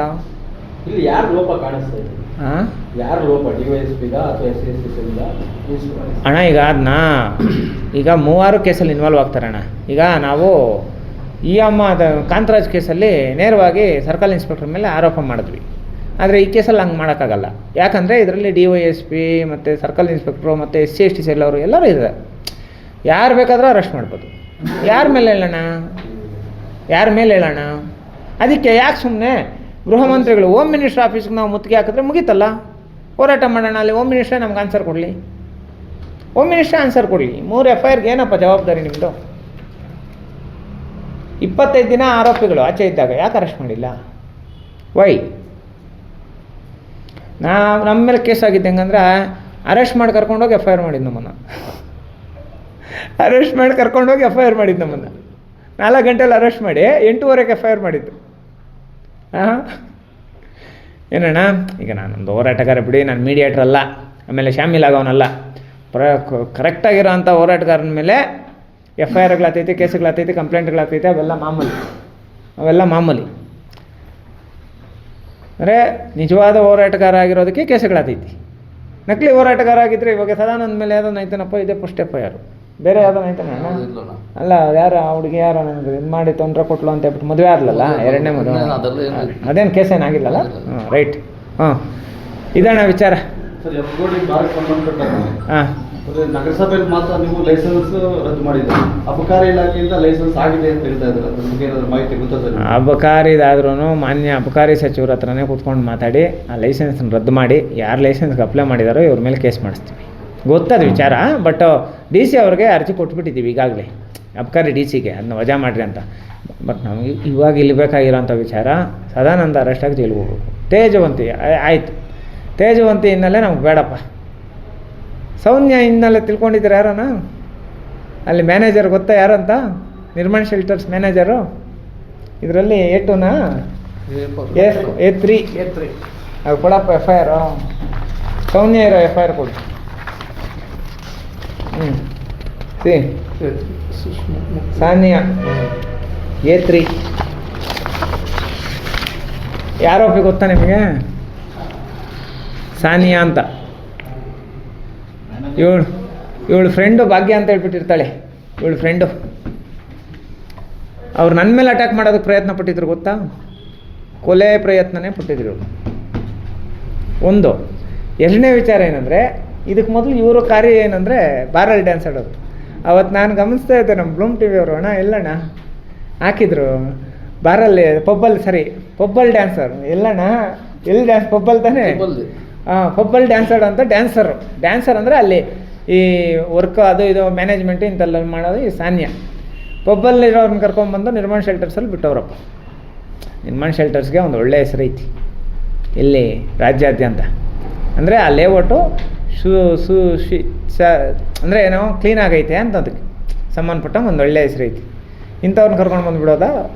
[SPEAKER 4] ಇಲ್ಲಿ ಯಾರು ಲೋಪ ಕಾಣಿಸ್ತಾ ಇದೆ?
[SPEAKER 1] ಹಾಂ
[SPEAKER 4] ಯಾರು ಲೋಪ? ಡಿ ವೈ ಎಸ್ ಪಿಗ ಅಥವಾ ಎಸ್ ಸಿ ಎಸ್ ಟಿ ಸೆಲ್ಗ
[SPEAKER 1] ಅಣ್ಣ ಈಗ ಅದನ್ನ ಈಗ ಮೂವಾರು ಕೇಸಲ್ಲಿ ಇನ್ವಾಲ್ವ್ ಆಗ್ತಾರೆ ಅಣ್ಣ ಈಗ ನಾವು ಈ ಅಮ್ಮ ಕಾಂತರಾಜ್ ಕೇಸಲ್ಲಿ ನೇರವಾಗಿ ಸರ್ಕಲ್ ಇನ್ಸ್ಪೆಕ್ಟರ್ ಮೇಲೆ ಆರೋಪ ಮಾಡಿದ್ವಿ. ಆದರೆ ಈ ಕೇಸಲ್ಲಿ ಹಂಗೆ ಮಾಡೋಕ್ಕಾಗಲ್ಲ. ಯಾಕಂದರೆ ಇದರಲ್ಲಿ ಡಿ ವೈ ಎಸ್ ಪಿ ಮತ್ತು ಸರ್ಕಲ್ ಇನ್ಸ್ಪೆಕ್ಟ್ರು ಮತ್ತು S C S T C ಎಲ್ಲವರು ಎಲ್ಲರೂ ಇದ್ದಾರೆ. ಯಾರು ಬೇಕಾದರೂ ಅರೆಸ್ಟ್ ಮಾಡ್ಬೋದು. ಯಾರ ಮೇಲೆ ಹೇಳೋಣ ಯಾರ ಮೇಲೆ ಹೇಳೋಣ ಅದಕ್ಕೆ ಯಾಕೆ ಸುಮ್ಮನೆ ಗೃಹ ಮಂತ್ರಿಗಳು ಹೋಮ್ ಮಿನಿಸ್ಟರ್ ಆಫೀಸ್ಗೆ ನಾವು ಮುತ್ತಿಗೆ ಹಾಕಿದ್ರೆ ಮುಗೀತಲ್ಲ? ಹೋರಾಟ ಮಾಡೋಣ, ಅಲ್ಲಿ ಹೋಮ್ ಮಿನಿಸ್ಟ್ರೇ ನಮ್ಗೆ ಆನ್ಸರ್ ಕೊಡಲಿ. ಹೋಮ್ ಮಿನಿಸ್ಟ್ರೇ ಆನ್ಸರ್ ಕೊಡಲಿ. ಮೂರು ಎಫ್ ಐ ಆರ್ಗೆ ಏನಪ್ಪ ಜವಾಬ್ದಾರಿ ನಿಮ್ಮದು ಇಪ್ಪತ್ತೈದು ದಿನ ಆರೋಪಿಗಳು ಆಚೆ ಇದ್ದಾಗ ಯಾಕೆ ಅರೆಸ್ಟ್ ಮಾಡಿಲ್ಲ? ವೈ ನಾ ನಮ್ಮ ಮೇಲೆ ಕೇಸ್ ಆಗಿದ್ದು ಹೆಂಗಂದ್ರೆ ಅರೆಸ್ಟ್ ಮಾಡಿ ಕರ್ಕೊಂಡೋಗಿ ಎಫ್ ಐ ಆರ್ ಮಾಡಿದ್ದು ನಮ್ಮನ್ನು. ಅರೆಸ್ಟ್ ಮಾಡಿ ಕರ್ಕೊಂಡೋಗಿ ಎಫ್ ಐ ಆರ್ ಮಾಡಿದ್ದು ನಮ್ಮನ್ನು. ನಾಲ್ಕು ಗಂಟೆಯಲ್ಲಿ ಅರೆಸ್ಟ್ ಮಾಡಿ ಎಂಟೂವರೆಗೆ ಎಫ್ ಐ ಆರ್ ಮಾಡಿದ್ದು. ಹಾಂ ಏನಣ್ಣ, ಈಗ ನಾನೊಂದು ಹೋರಾಟಗಾರ ಬಿಡಿ, ನಾನು ಮೀಡಿಯೇಟ್ರ್ ಅಲ್ಲ, ಆಮೇಲೆ ಶಾಮಿಲ್ ಆಗೋನಲ್ಲ. ಪ್ರ ಕರೆಕ್ಟಾಗಿರೋ ಅಂಥ ಹೋರಾಟಗಾರನ ಮೇಲೆ ಎಫ್ ಐ ಆರ್ಗಳಾಗ್ತೈತಿ ಕೇಸುಗಳಾಗ್ತೈತಿ ಕಂಪ್ಲೇಂಟ್ಗಳಾಗ್ತೈತಿ ಅವೆಲ್ಲ ಮಾಮೂಲಿ. ಅವೆಲ್ಲ ಮಾಮೂಲಿ. ಅಂದರೆ ನಿಜವಾದ ಹೋರಾಟಗಾರ ಆಗಿರೋದಕ್ಕೆ ಕೇಸುಗಳಾಗ್ತೈತಿ ನಕಲಿ ಹೋರಾಟಗಾರ ಆಗಿದ್ದರೆ ಇವಾಗ ಸದಾನಂದ ಮೇಲೆ ಯಾವುದೋ ಐತನಪ್ಪ ಇದೆ ಫಸ್ಟ್ ಯಾರು? ಐ ಆರ್ ಬೇರೆ ಯಾವ್ದೋ ನೈತನ ಅಲ್ಲ ಯಾರು ಆ ಹುಡುಗಿ ಯಾರೋ ನನಗೆ ಇದು ಮಾಡಿ ತೊಂದರೆ ಕೊಟ್ಲು ಅಂತ ಹೇಳ್ಬಿಟ್ಟು ಮದುವೆ ಆದ್ಲಲ್ಲ ಎರಡನೇ ಮದುವೆ. ಅದೇನು ಕೇಸ್ ಏನಾಗಿಲ್ಲಲ್ಲ ಹಾಂ ರೈಟ್. ಹಾಂ ಇದಣ್ಣ ವಿಚಾರ. ಹಾಂ.
[SPEAKER 4] ನಗರಸಭೆಯಲ್ಲಿ ಮಾತ್ರ ನೀವು ಲೈಸೆನ್ಸ್ ರದ್ದು ಅಬಕಾರಿ ಇಲಾಖೆಯಿಂದ ಲೈಸೆನ್ಸ್ ಆಗಿದೆ ಅಂತ ಹೇಳ್ತಾ ಇದ್ದಾರೆ. ಏನಾದ್ರು ಮಾಹಿತಿ
[SPEAKER 1] ಅಬಕಾರಿದಾದ್ರೂ ಮಾನ್ಯ ಅಬಕಾರಿ ಸಚಿವರ ಹತ್ರನೇ ಕೂತ್ಕೊಂಡು ಮಾತಾಡಿ, ಆ ಲೈಸೆನ್ಸ್ನ ರದ್ದು ಮಾಡಿ, ಯಾರು ಲೈಸೆನ್ಸ್ಗೆ ಅಪ್ಲೈ ಮಾಡಿದಾರೋ ಇವ್ರ ಮೇಲೆ ಕೇಸ್ ಮಾಡಿಸ್ತೀವಿ. ಗೊತ್ತದ ವಿಚಾರ ಬಟ್ ಡಿ ಸಿ ಅವ್ರಿಗೆ ಅರ್ಜಿ ಕೊಟ್ಬಿಟ್ಟಿದ್ದೀವಿ ಈಗಾಗಲೇ. ಅಬಕಾರಿ ಡಿ ಸಿಗೆ ಅದನ್ನ ವಜಾ ಮಾಡಿರಿ ಅಂತ. ಬಟ್ ನಮಗೆ ಇವಾಗ ಇಲ್ಲಿ ಬೇಕಾಗಿರೋಂಥ ವಿಚಾರ, ಸದಾನಂದ ಅರೆಸ್ಟಾಗಿ ಜೈಲಿಗೆ ಹೋಗ್ಬೇಕು. ತೇಜವಂತಿ ಆಯ್ತು. ತೇಜವಂತಿ ಹಿನ್ನೆಲೆ ನಮ್ಗೆ ಬೇಡಪ್ಪ. ಸೌಮ್ಯ ಇನ್ನೆಲ್ಲ ತಿಳ್ಕೊಂಡಿದ್ದೀರ ಯಾರನ ಅಲ್ಲಿ ಮ್ಯಾನೇಜರ್ ಗೊತ್ತಾ ಯಾರಂತ? ನಿರ್ಮಾಣ ಶೆಲ್ಟರ್ಸ್ ಮ್ಯಾನೇಜರು ಇದರಲ್ಲಿ ಎ ಟುನಾ ಎ ಎ ತ್ರೀ ಅದು ಕೊಡಪ್ಪ ಎಫ್ ಐ ಆರ್ ಸೌನ್ಯ ಇರೋ ಎಫ್ ಐ ಆರ್ ಕೊಡು. ಹ್ಞೂ ಸಿ. ಸಾನಿಯಾ. ಎ ತ್ರೀ ಯಾರೊಬ್ಬ ಗೊತ್ತಾ ನಿಮಗೆ? ಸಾನಿಯಾ ಅಂತ. ಇವಳು ಇವಳು ಫ್ರೆಂಡು ಭಾಗ್ಯ ಅಂತ ಹೇಳ್ಬಿಟ್ಟಿರ್ತಾಳೆ. ಇವಳು ಫ್ರೆಂಡು ಅವ್ರು ನನ್ನ ಮೇಲೆ ಅಟ್ಯಾಕ್ ಮಾಡೋದಕ್ಕೆ ಪ್ರಯತ್ನ ಪಟ್ಟಿದ್ರು ಗೊತ್ತಾ? ಕೊಲೆ ಪ್ರಯತ್ನನೇ ಪಟ್ಟಿದ್ರು. ಒಂದು, ಎರಡನೇ ವಿಚಾರ ಏನಂದರೆ, ಇದಕ್ಕೆ ಮೊದಲು ಇವರು ಕಾರ್ಯ ಏನಂದರೆ ಬಾರಲ್ಲಿ ಡ್ಯಾನ್ಸ್ ಆಡೋದು. ಅವತ್ತು ನಾನು ಗಮನಿಸ್ತಾ ಇದ್ದೆ ನಮ್ಮ ಬ್ಲೂಮ್ ಟಿ ವಿ ಅವರು, ಅಣ್ಣ, ಎಲ್ಲಣ್ಣ? ಹಾಕಿದ್ರು. ಬಾರಲ್ಲಿ ಪಬ್ಬಲ್, ಸರಿ, ಪಬ್ಬಲ್ ಡ್ಯಾನ್ಸರ್ ಎಲ್ಲಣ್ಣ? ಎಲ್ಲಿ ಡ್ಯಾನ್ಸ್ ಪಬ್ಬಲ್ ತಾನೇ? ಪಬ್ಬಲ್ ಡ್ಯಾನ್ಸರ್ ಅಂತ ಡ್ಯಾನ್ಸರು ಡ್ಯಾನ್ಸರ್ ಅಂದರೆ ಅಲ್ಲಿ ಈ ವರ್ಕ್ ಅದು ಇದು ಮ್ಯಾನೇಜ್ಮೆಂಟ್ ಇಂಥಲ್ಲ ಮಾಡೋದು ಈ ಸಾನ್ಯ. ಪಬ್ಬಲ್ಲಿರೋರನ್ನ ಕರ್ಕೊಂಡ್ಬಂದು ನಿರ್ಮಾಣ ಶೆಲ್ಟರ್ಸಲ್ಲಿ ಬಿಟ್ಟವ್ರಪ್ಪ. ನಿರ್ಮಾಣ ಶೆಲ್ಟರ್ಸ್ಗೆ ಒಂದು ಒಳ್ಳೆಯ ಹೆಸರು ಐತಿ. ಇಲ್ಲಿ ರಾಜ್ಯಾದ್ಯಂತ. ಅಂದರೆ ಆ ಲೇಔಟು ಶು ಸು ಶಿ, ಸ, ಅಂದರೆ ಏನೋ ಕ್ಲೀನ್ ಆಗೈತೆ ಅಂತ ಅದಕ್ಕೆ ಸಂಬಂಧಪಟ್ಟ ಒಂದು ಒಳ್ಳೆಯ ಹೆಸರು ಐತಿ. ಇಂಥವ್ರನ್ನ ಕರ್ಕೊಂಡು ಬಂದುಬಿಡೋದಾ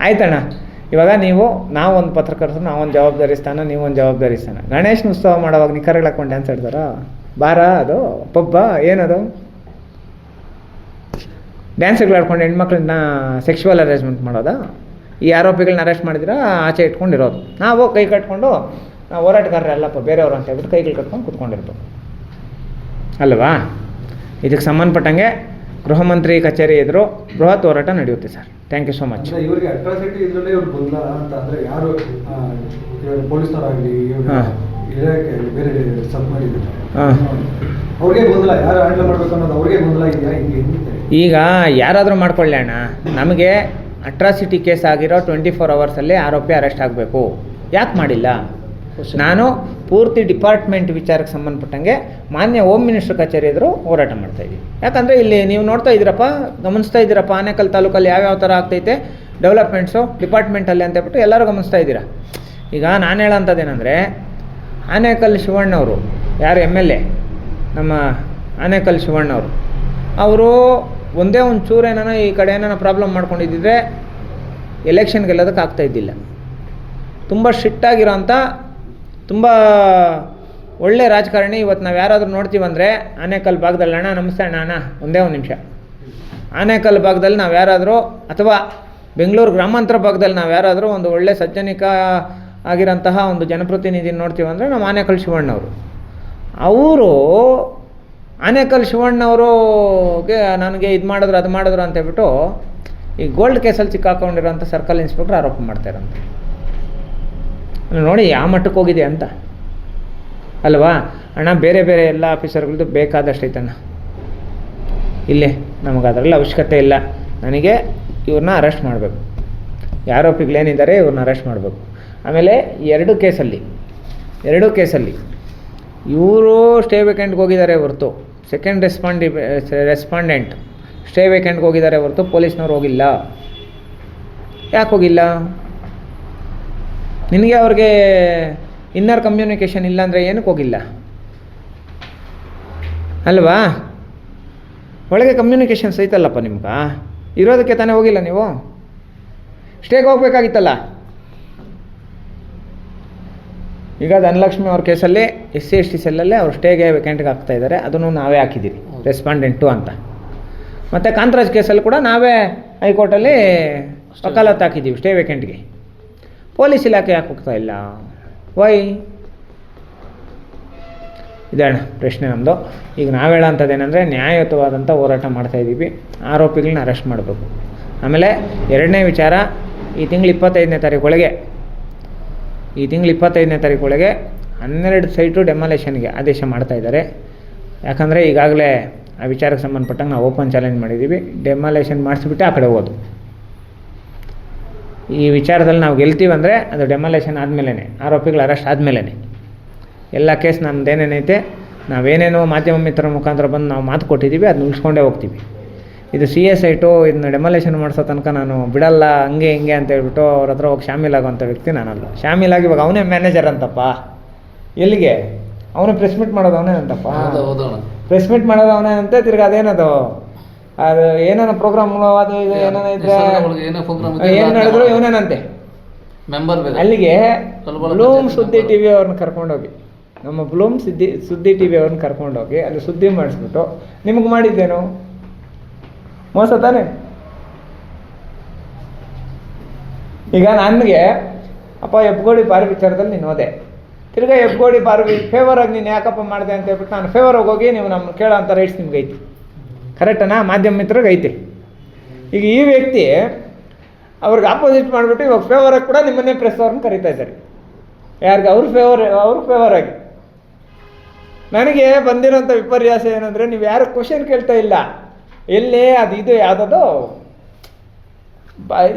[SPEAKER 1] ಆಯ್ತಣ್ಣ. ಇವಾಗ ನೀವು ನಾವೊಂದು ಪತ್ರಕರ್ತರು ನಾವೊಂದು ಜವಾಬ್ದಾರಿ ಸ್ಥಾನ ನೀವೊಂದು ಜವಾಬ್ದಾರಿ ಸ್ಥಾನ. ಗಣೇಶನ ಉತ್ಸವ ಮಾಡೋವಾಗ ನಿಖರಗಳು ಹಾಕೊಂಡು ಡ್ಯಾನ್ಸ್ ಆಡ್ತಾರ ಬಾರ ಅದು? ಪಬ್ಬ? ಏನದು? ಡ್ಯಾನ್ಸ್ಗಳು ಆಡ್ಕೊಂಡು ಹೆಣ್ಮಕ್ಳನ್ನ ಸೆಕ್ಷುವಲ್ ಅರೇಂಜ್ಮೆಂಟ್ ಮಾಡೋದಾ? ಈ ಆರೋಪಿಗಳನ್ನ ಅರೆಸ್ಟ್ ಮಾಡಿದ್ರೆ? ಆಚೆ ಇಟ್ಕೊಂಡಿರೋದು. ನಾವು ಕೈ ಕಟ್ಕೊಂಡು, ನಾವು ಹೋರಾಟಗಾರರಲ್ಲಪ್ಪ ಬೇರೆಯವರು ಅಂತ ಹೇಳ್ಬಿಟ್ಟು ಕೈಗಳು ಕಟ್ಕೊಂಡು ಕುತ್ಕೊಂಡಿರ್ಬೇಕು. ಅಲ್ವಾ? ಇದಕ್ಕೆ ಸಂಬಂಧಪಟ್ಟಂಗೆ ಗೃಹ ಮಂತ್ರಿ ಕಚೇರಿ ಎದುರು ಬೃಹತ್ ಹೋರಾಟ ನಡೆಯುತ್ತೆ sir. Thank you so much
[SPEAKER 3] ಇವರಿಗೆ ಅಟ್ರಾಸಿಟಿ ಇದ್ರಲ್ಲೇ ಇವ್ರು ಬಂದ ಅಂತ ಅಂದ್ರೆ ಯಾರು ಆ, ಇವ್ರು ಪೊಲೀಸ್ನವರಾಗ್ಲಿ ಇವ್ರು
[SPEAKER 1] ಹಾ.
[SPEAKER 3] ಇಲಾಖೆ ಬೇರೆ ಸಬ್ ಮಾಡಿದ್ರು
[SPEAKER 1] ಹಾಂ.
[SPEAKER 3] ಅವ್ರಿಗೆ ಗೊಂದಲ ಯಾರು ಹ್ಯಾಂಡಲ್ ಮಾಡ್ಬೇಕು ಅನ್ನೋದು ಅವ್ರಿಗೆ ಗೊಂದಲ ಇದೆಯಾ ಹಿಂಗೆ ಹಿಂಗೆ
[SPEAKER 1] ಈಗ ಯಾರಾದರೂ ಮಾಡ್ಕೊಳ್ಳಿ ಅಣ್ಣ. ನಮಗೆ ಅಟ್ರಾಸಿಟಿ ಕೇಸ್ ಆಗಿರೋ ಟ್ವೆಂಟಿ ಫೋರ್ ಅವರ್ಸಲ್ಲಿ ಆರೋಪಿ ಅರೆಸ್ಟ್ ಆಗಬೇಕು. ಯಾಕೆ ಮಾಡಿಲ್ಲ? ನಾನು ಪೂರ್ತಿ ಡಿಪಾರ್ಟ್ಮೆಂಟ್ ವಿಚಾರಕ್ಕೆ ಸಂಬಂಧಪಟ್ಟಂಗೆ ಮಾನ್ಯ ಹೋಮ್ ಮಿನಿಸ್ಟರ್ ಕಚೇರಿ ಎದುರು ಹೋರಾಟ ಮಾಡ್ತಾ ಇದ್ದೀವಿ ಯಾಕಂದರೆ ಇಲ್ಲಿ ನೀವು ನೋಡ್ತಾ ಇದ್ದೀರಪ್ಪ, ಗಮನಿಸ್ತಾ ಇದ್ದೀರಪ್ಪ, ಆನೇಕಲ್ ತಾಲೂಕಲ್ಲಿ ಯಾವ್ಯಾವ ಥರ ಆಗ್ತೈತೆ, ಡೆವಲಪ್ಮೆಂಟ್ಸು, ಡಿಪಾರ್ಟ್ಮೆಂಟಲ್ಲಿ ಅಂತ ಹೇಳ್ಬಿಟ್ಟು ಎಲ್ಲರೂ ಗಮನಿಸ್ತಾ ಇದ್ದೀರಾ? ಈಗ ನಾನು ಹೇಳೋಂಥದ್ದೇನೆಂದರೆ, ಆನೇಕಲ್ ಶಿವಣ್ಣವರು, ಯಾರು ಎಂ ಎಲ್ ಎ, ನಮ್ಮ ಆನೇಕಲ್ ಶಿವಣ್ಣವರು, ಅವರು ಒಂದೇ ಒಂದು ಚೂರು ಏನಾನ ಈ ಕಡೆ ಏನಾನ ಪ್ರಾಬ್ಲಮ್ ಮಾಡ್ಕೊಂಡಿದ್ದಿದ್ರೆ ಎಲೆಕ್ಷನ್ಗೆಲ್ಲದಕ್ಕೆ ಆಗ್ತಾ ಇದ್ದಿಲ್ಲ. ತುಂಬ ಸ್ಟ್ರಿಕ್ಟಾಗಿರೋ ಅಂಥ ತುಂಬ ಒಳ್ಳೆ ರಾಜಕಾರಣಿ. ಇವತ್ತು ನಾವು ಯಾರಾದರೂ ನೋಡ್ತೀವಂದರೆ ಆನೇಕಲ್ ಭಾಗದಲ್ಲಿ ಅಣ್ಣ, ನಮಸ್ತೆ ಅಣ್ಣ ಅಣ್ಣ, ಒಂದೇ ಒಂದು ನಿಮಿಷ. ಆನೇಕಲ್ ಭಾಗದಲ್ಲಿ ನಾವು ಯಾರಾದರೂ ಅಥವಾ ಬೆಂಗಳೂರು ಗ್ರಾಮಾಂತರ ಭಾಗದಲ್ಲಿ ನಾವು ಯಾರಾದರೂ ಒಂದು ಒಳ್ಳೆ ಸಜ್ಜನಿಕ ಆಗಿರೋಂತಹ ಒಂದು ಜನಪ್ರತಿನಿಧಿ ನೋಡ್ತೀವಂದರೆ ನಮ್ಮ ಆನೇಕಲ್ ಶಿವಣ್ಣವರು. ಅವರು ಆನೇಕಲ್ ಶಿವಣ್ಣವ್ರಿಗೆ ನನಗೆ ಇದು ಮಾಡಿದ್ರು, ಅದು ಮಾಡಿದ್ರು ಅಂತ ಹೇಳ್ಬಿಟ್ಟು ಈ ಗೋಲ್ಡ್ ಕೇಸಲ್ಲಿ ಸಿಕ್ಕಾಕೊಂಡಿರೋಂಥ ಸರ್ಕಲ್ ಇನ್ಸ್ಪೆಕ್ಟರ್ ಆರೋಪ ಮಾಡ್ತಾರಂತೆ ನೋಡಿ ಯಾವ ಮಟ್ಟಕ್ಕೆ ಹೋಗಿದೆ ಅಂತ. ಅಲ್ವಾ? ಅಣ್ಣ, ಬೇರೆ ಬೇರೆ ಎಲ್ಲ ಆಫೀಸರ್ಗಳದ್ದು ಬೇಕಾದಷ್ಟು ಐತಣ್ಣ. ಇಲ್ಲೇ ನಮಗೆ ಅದರಲ್ಲಿ ಅವಶ್ಯಕತೆ ಇಲ್ಲ. ನನಗೆ ಇವ್ರನ್ನ ಅರೆಸ್ಟ್ ಮಾಡಬೇಕು. ಆರೋಪಿಗಳೇನಿದ್ದಾರೆ ಇವ್ರನ್ನ ಅರೆಸ್ಟ್ ಮಾಡಬೇಕು. ಆಮೇಲೆ ಎರಡು ಕೇಸಲ್ಲಿ ಎರಡು ಕೇಸಲ್ಲಿ, ಇವರು ಸ್ಟೇ ವೇಕೆಂಟ್ಗೆ ಹೋಗಿದ್ದಾರೆ ಹೊರತು. ಸೆಕೆಂಡ್ ರೆಸ್ಪಾಂಡಿ ರೆಸ್ಪಾಂಡೆಂಟ್ ಸ್ಟೇ ವೇಕೆಂಟ್ಗೆ ಹೋಗಿದ್ದಾರೆ ಹೊರತು, ಪೊಲೀಸ್ನವ್ರು ಹೋಗಿಲ್ಲ. ಯಾಕೆ ಹೋಗಿಲ್ಲ? ನಿನಗೆ ಅವ್ರಿಗೆ ಇನ್ನರ್ ಕಮ್ಯುನಿಕೇಷನ್ ಇಲ್ಲ ಅಂದರೆ ಏನಕ್ಕೆ ಹೋಗಿಲ್ಲ? ಅಲ್ವಾ? ಒಳಗೆ ಕಮ್ಯುನಿಕೇಷನ್ಸ್ ಸಹಿತಲ್ಲಪ್ಪ ನಿಮ್ಗೆ? ಇರೋದಕ್ಕೆ ತಾನೇ ಹೋಗಿಲ್ಲ ನೀವು? ಸ್ಟೇಗೆ ಹೋಗ್ಬೇಕಾಗಿತ್ತಲ್ಲ? ಈಗ ಧನಲಕ್ಷ್ಮಿ ಅವ್ರ ಕೇಸಲ್ಲಿ ಎಸ್ ಸಿ ಎಸ್ ಟಿ ಸೆಲ್ಲಲ್ಲೇ ಅವ್ರು ಸ್ಟೇಗೆ ವೇಕೆಂಟ್ಗೆ ಹಾಕ್ತಾ ಇದ್ದಾರೆ. ಅದನ್ನು ನಾವೇ ಹಾಕಿದ್ದೀವಿ ರೆಸ್ಪಾಂಡೆಂಟು ಅಂತ. ಮತ್ತು ಕಾಂತರಾಜ್ ಕೇಸಲ್ಲಿ ಕೂಡ ನಾವೇ ಹೈಕೋರ್ಟಲ್ಲಿ ವಕಾಲತ್ತು ಹಾಕಿದ್ದೀವಿ ಸ್ಟೇ ವೇಕೆಂಟ್ಗೆ ಪೊಲೀಸ್ ಇಲಾಖೆ ಯಾಕೆ ಹೋಗ್ತಾ ಇಲ್ಲ? ವೈ ಇದೇಣ ಪ್ರಶ್ನೆ ನಮ್ಮದು ಈಗ ನಾವು ಹೇಳೋಂಥದ್ದೇನೆಂದರೆ ನ್ಯಾಯಯುತವಾದಂಥ ಹೋರಾಟ ಮಾಡ್ತಾಯಿದ್ದೀವಿ ಆರೋಪಿಗಳನ್ನ ಅರೆಸ್ಟ್ ಮಾಡಬೇಕು. ಆಮೇಲೆ ಎರಡನೇ ವಿಚಾರ, ಈ ತಿಂಗಳು ಇಪ್ಪತ್ತೈದನೇ ತಾರೀಕೊಳಗೆ, ಈ ತಿಂಗಳು ಇಪ್ಪತ್ತೈದನೇ ತಾರೀಕೊಳಗೆ ಹನ್ನೆರಡು ಸೈಟು ಡೆಮಾಲೇಷನ್ಗೆ ಆದೇಶ ಮಾಡ್ತಾ ಇದ್ದಾರೆ. ಯಾಕಂದರೆ ಈಗಾಗಲೇ ಆ ವಿಚಾರಕ್ಕೆ ಸಂಬಂಧಪಟ್ಟಂಗೆ ನಾವು ಓಪನ್ ಚಾಲೆಂಜ್ ಮಾಡಿದ್ದೀವಿ. ಡೆಮಾಲೇಷನ್ ಮಾಡಿಸ್ಬಿಟ್ಟು ಆ ಕಡೆ ಹೋಗೋದು. ಈ ವಿಚಾರದಲ್ಲಿ ನಾವು ಗೆಲ್ತೀವಿ ಅಂದರೆ ಅದು ಡೆಮಾಲೇಷನ್ ಆದಮೇಲೆ ಆರೋಪಿಗಳು ಅರೆಸ್ಟ್ ಆದಮೇಲೆ ಎಲ್ಲ ಕೇಸ್ ನಮ್ಮದೇನೇನೈತೆ ನಾವೇನೇನೋ ಮಾಧ್ಯಮ ಮಿತ್ರರ ಮುಖಾಂತರ ಬಂದು ನಾವು ಮಾತು ಕೊಟ್ಟಿದ್ದೀವಿ ಅದನ್ನ ಉಳಿಸ್ಕೊಂಡೇ ಹೋಗ್ತೀವಿ. ಇದು ಸಿ ಎಸ್ ಐಟು ಇದನ್ನ ಡೆಮಾಲೇಷನ್ ಮಾಡಿಸೋ ತನಕ ನಾನು ಬಿಡಲ್ಲ ಹಂಗೆ ಹಿಂಗೆ ಅಂತ ಹೇಳ್ಬಿಟ್ಟು ಅವ್ರ ಹತ್ರ ಹೋಗಿ ಶಾಮೀಲಾಗುವಂಥ ವ್ಯಕ್ತಿ ನಾನಲ್ಲ. ಶಾಮೀಲಾಗಿ ಇವಾಗ ಅವನೇ ಮ್ಯಾನೇಜರ್ ಅಂತಪ್ಪ. ಎಲ್ಲಿಗೆ? ಅವನು ಪ್ರೆಸ್ ಮೀಟ್ ಮಾಡೋದು ಅವನೇ ಅಂತಪ್ಪ
[SPEAKER 5] ಹೌದು ಹೌದಣ್ಣ
[SPEAKER 1] ಪ್ರೆಸ್ ಮೀಟ್ ಮಾಡೋದು ಅವನೇ ಅಂತ ತಿರ್ಗಿ ಅದೇನದು? ಅದು ಏನೇನೋ ಪ್ರೋಗ್ರಾಮ್ ಅದು ಇದು ಏನೇನೋ ಇದ್ರೆ
[SPEAKER 5] ಏನೇ program
[SPEAKER 1] ನಡೆದ್ರು. ಇವನೇನಂತೆ?
[SPEAKER 5] ಮೆಂಬರ್ ಬೇರೆ.
[SPEAKER 1] ಅಲ್ಲಿಗೆ ಬ್ಲೂಮ್ ಸುದ್ದಿ ಟಿವಿ ಅವ್ರನ್ನ ಕರ್ಕೊಂಡೋಗಿ. ನಮ್ಮ ಬ್ಲೂಮ್ ಸುದ್ದಿ ಸುದ್ದಿ ಟಿವಿ ಅವ್ರನ್ನ ಕರ್ಕೊಂಡೋಗಿ ಅಲ್ಲಿ ಸುದ್ದಿ ಮಾಡಿಸ್ಬಿಟ್ಟು ನಿಮಗೆ ಮಾಡಿದ್ದೇನು? ಮೋಸ ತಾನೆ? ಈಗ ನನಗೆ ಅಪ್ಪ ಎಬ್ಗೋಡಿ ಬಾರಿ ವಿಚಾರದಲ್ಲಿ ನೀನು ಹೋದೆ. ತಿರ್ಗಾ ಎಬ್ಗೋಡಿ ಬಾರಿ ಫೇವರ್ ಆಗಿ ನೀನು ಯಾಕಪ್ಪ ಮಾಡಿದೆ ಅಂತ ಹೇಳ್ಬಿಟ್ಟು ನಾನು ಫೇವರ್ ಆಗಿ ಹೋಗಿ ನೀವು ನಮ್ಮ ಕೇಳೋ ಅಂತ ರೈಟ್ಸ್ ನಿಮ್ಗೆ ಐತಿ ಕರೆಕ್ಟನಾ? ಮಾಧ್ಯಮ ಮಿತ್ರರಿಗೆ ಐತಿ. ಈಗ ಈ ವ್ಯಕ್ತಿ ಅವ್ರಿಗೆ ಆಪೋಸಿಟ್ ಮಾಡಿಬಿಟ್ಟು ಇವಾಗ ಆಗಿ ಕೂಡ ನಿಮ್ಮನ್ನೇ ಪ್ರೆಸ್ ಅವ್ರನ್ನ ಕರಿತಾ ಇದ್ದಾರೆ. ಯಾರಿಗೆ? ಅವ್ರ ಫೇವರ್ ಅವ್ರ ಫೇವರ್ ಆಗಿ. ನನಗೆ ಬಂದಿರೋಂಥ ವಿಪರ್ಯಾಸ ಏನಂದರೆ ನೀವು ಯಾರು ಕ್ವಶನ್ ಕೇಳ್ತಾ ಇಲ್ಲ. ಎಲ್ಲಿ ಅದು ಇದು ಯಾವುದದು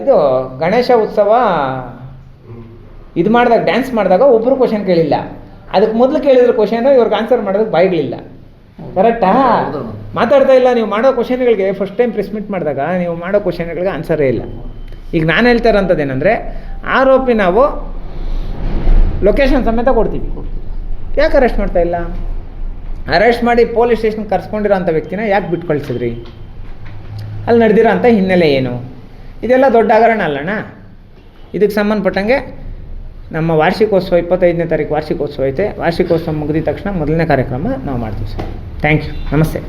[SPEAKER 1] ಇದು ಗಣೇಶ ಉತ್ಸವ ಇದು ಮಾಡಿದಾಗ ಡ್ಯಾನ್ಸ್ ಮಾಡಿದಾಗ ಒಬ್ಬರು ಕ್ವಶನ್ ಕೇಳಿಲ್ಲ. ಅದಕ್ಕೆ ಮೊದಲು ಕೇಳಿದ್ರು ಕ್ವಶನ್ ಇವ್ರಿಗೆ ಆನ್ಸರ್ ಮಾಡೋದಕ್ಕೆ ಬಾಯಿಗಳಿಲ್ಲ ಕರೆಕ್ಟಾ. ಮಾತಾಡ್ತಾ ಇಲ್ಲ, ನೀವು ಮಾಡೋ ಕ್ವಶನ್ಗಳಿಗೆ ಫಸ್ಟ್ ಟೈಮ್ ಪ್ರೆಸ್ ಮೀಟ್ ಮಾಡಿದಾಗ ನೀವು ಮಾಡೋ ಕ್ವಶನ್ಗಳಿಗೆ ಆನ್ಸರೇ ಇಲ್ಲ. ಈಗ ನಾನು ಹೇಳ್ತಾ ಇರೋಂಥದ್ದು ಏನಂದರೆ, ಆರೋಪಿ ನಾವು ಲೊಕೇಶನ್ ಸಮೇತ ಕೊಡ್ತೀವಿ. ಯಾಕೆ ಅರೆಸ್ಟ್ ಮಾಡ್ತಾ ಇಲ್ಲ? ಅರೆಸ್ಟ್ ಮಾಡಿ ಪೊಲೀಸ್ ಸ್ಟೇಷನ್ ಕರ್ಸ್ಕೊಂಡಿರೋ ಅಂಥ ವ್ಯಕ್ತಿನ ಯಾಕೆ ಬಿಟ್ಟು ಕಳಿಸಿದ್ರಿ ಅಲ್ಲಿ ನಡೆದಿರೋ ಅಂಥ ಹಿನ್ನೆಲೆ ಏನು? ಇದೆಲ್ಲ ದೊಡ್ಡ ಹಗರಣ ಅಲ್ಲಣ್ಣ. ಇದಕ್ಕೆ ಸಂಬಂಧಪಟ್ಟಂಗೆ ನಮ್ಮ ವಾರ್ಷಿಕೋತ್ಸವ ಇಪ್ಪತ್ತೈದನೇ ತಾರೀಕು ವಾರ್ಷಿಕೋತ್ಸವ ಐತೆ. ವಾರ್ಷಿಕೋತ್ಸವ ಮುಗಿದ ತಕ್ಷಣ ಮೊದಲನೇ ಕಾರ್ಯಕ್ರಮ ನಾವು ಮಾಡ್ತೀವಿ ಸರ್. ಥ್ಯಾಂಕ್ ಯು ನಮಸ್ತೆ.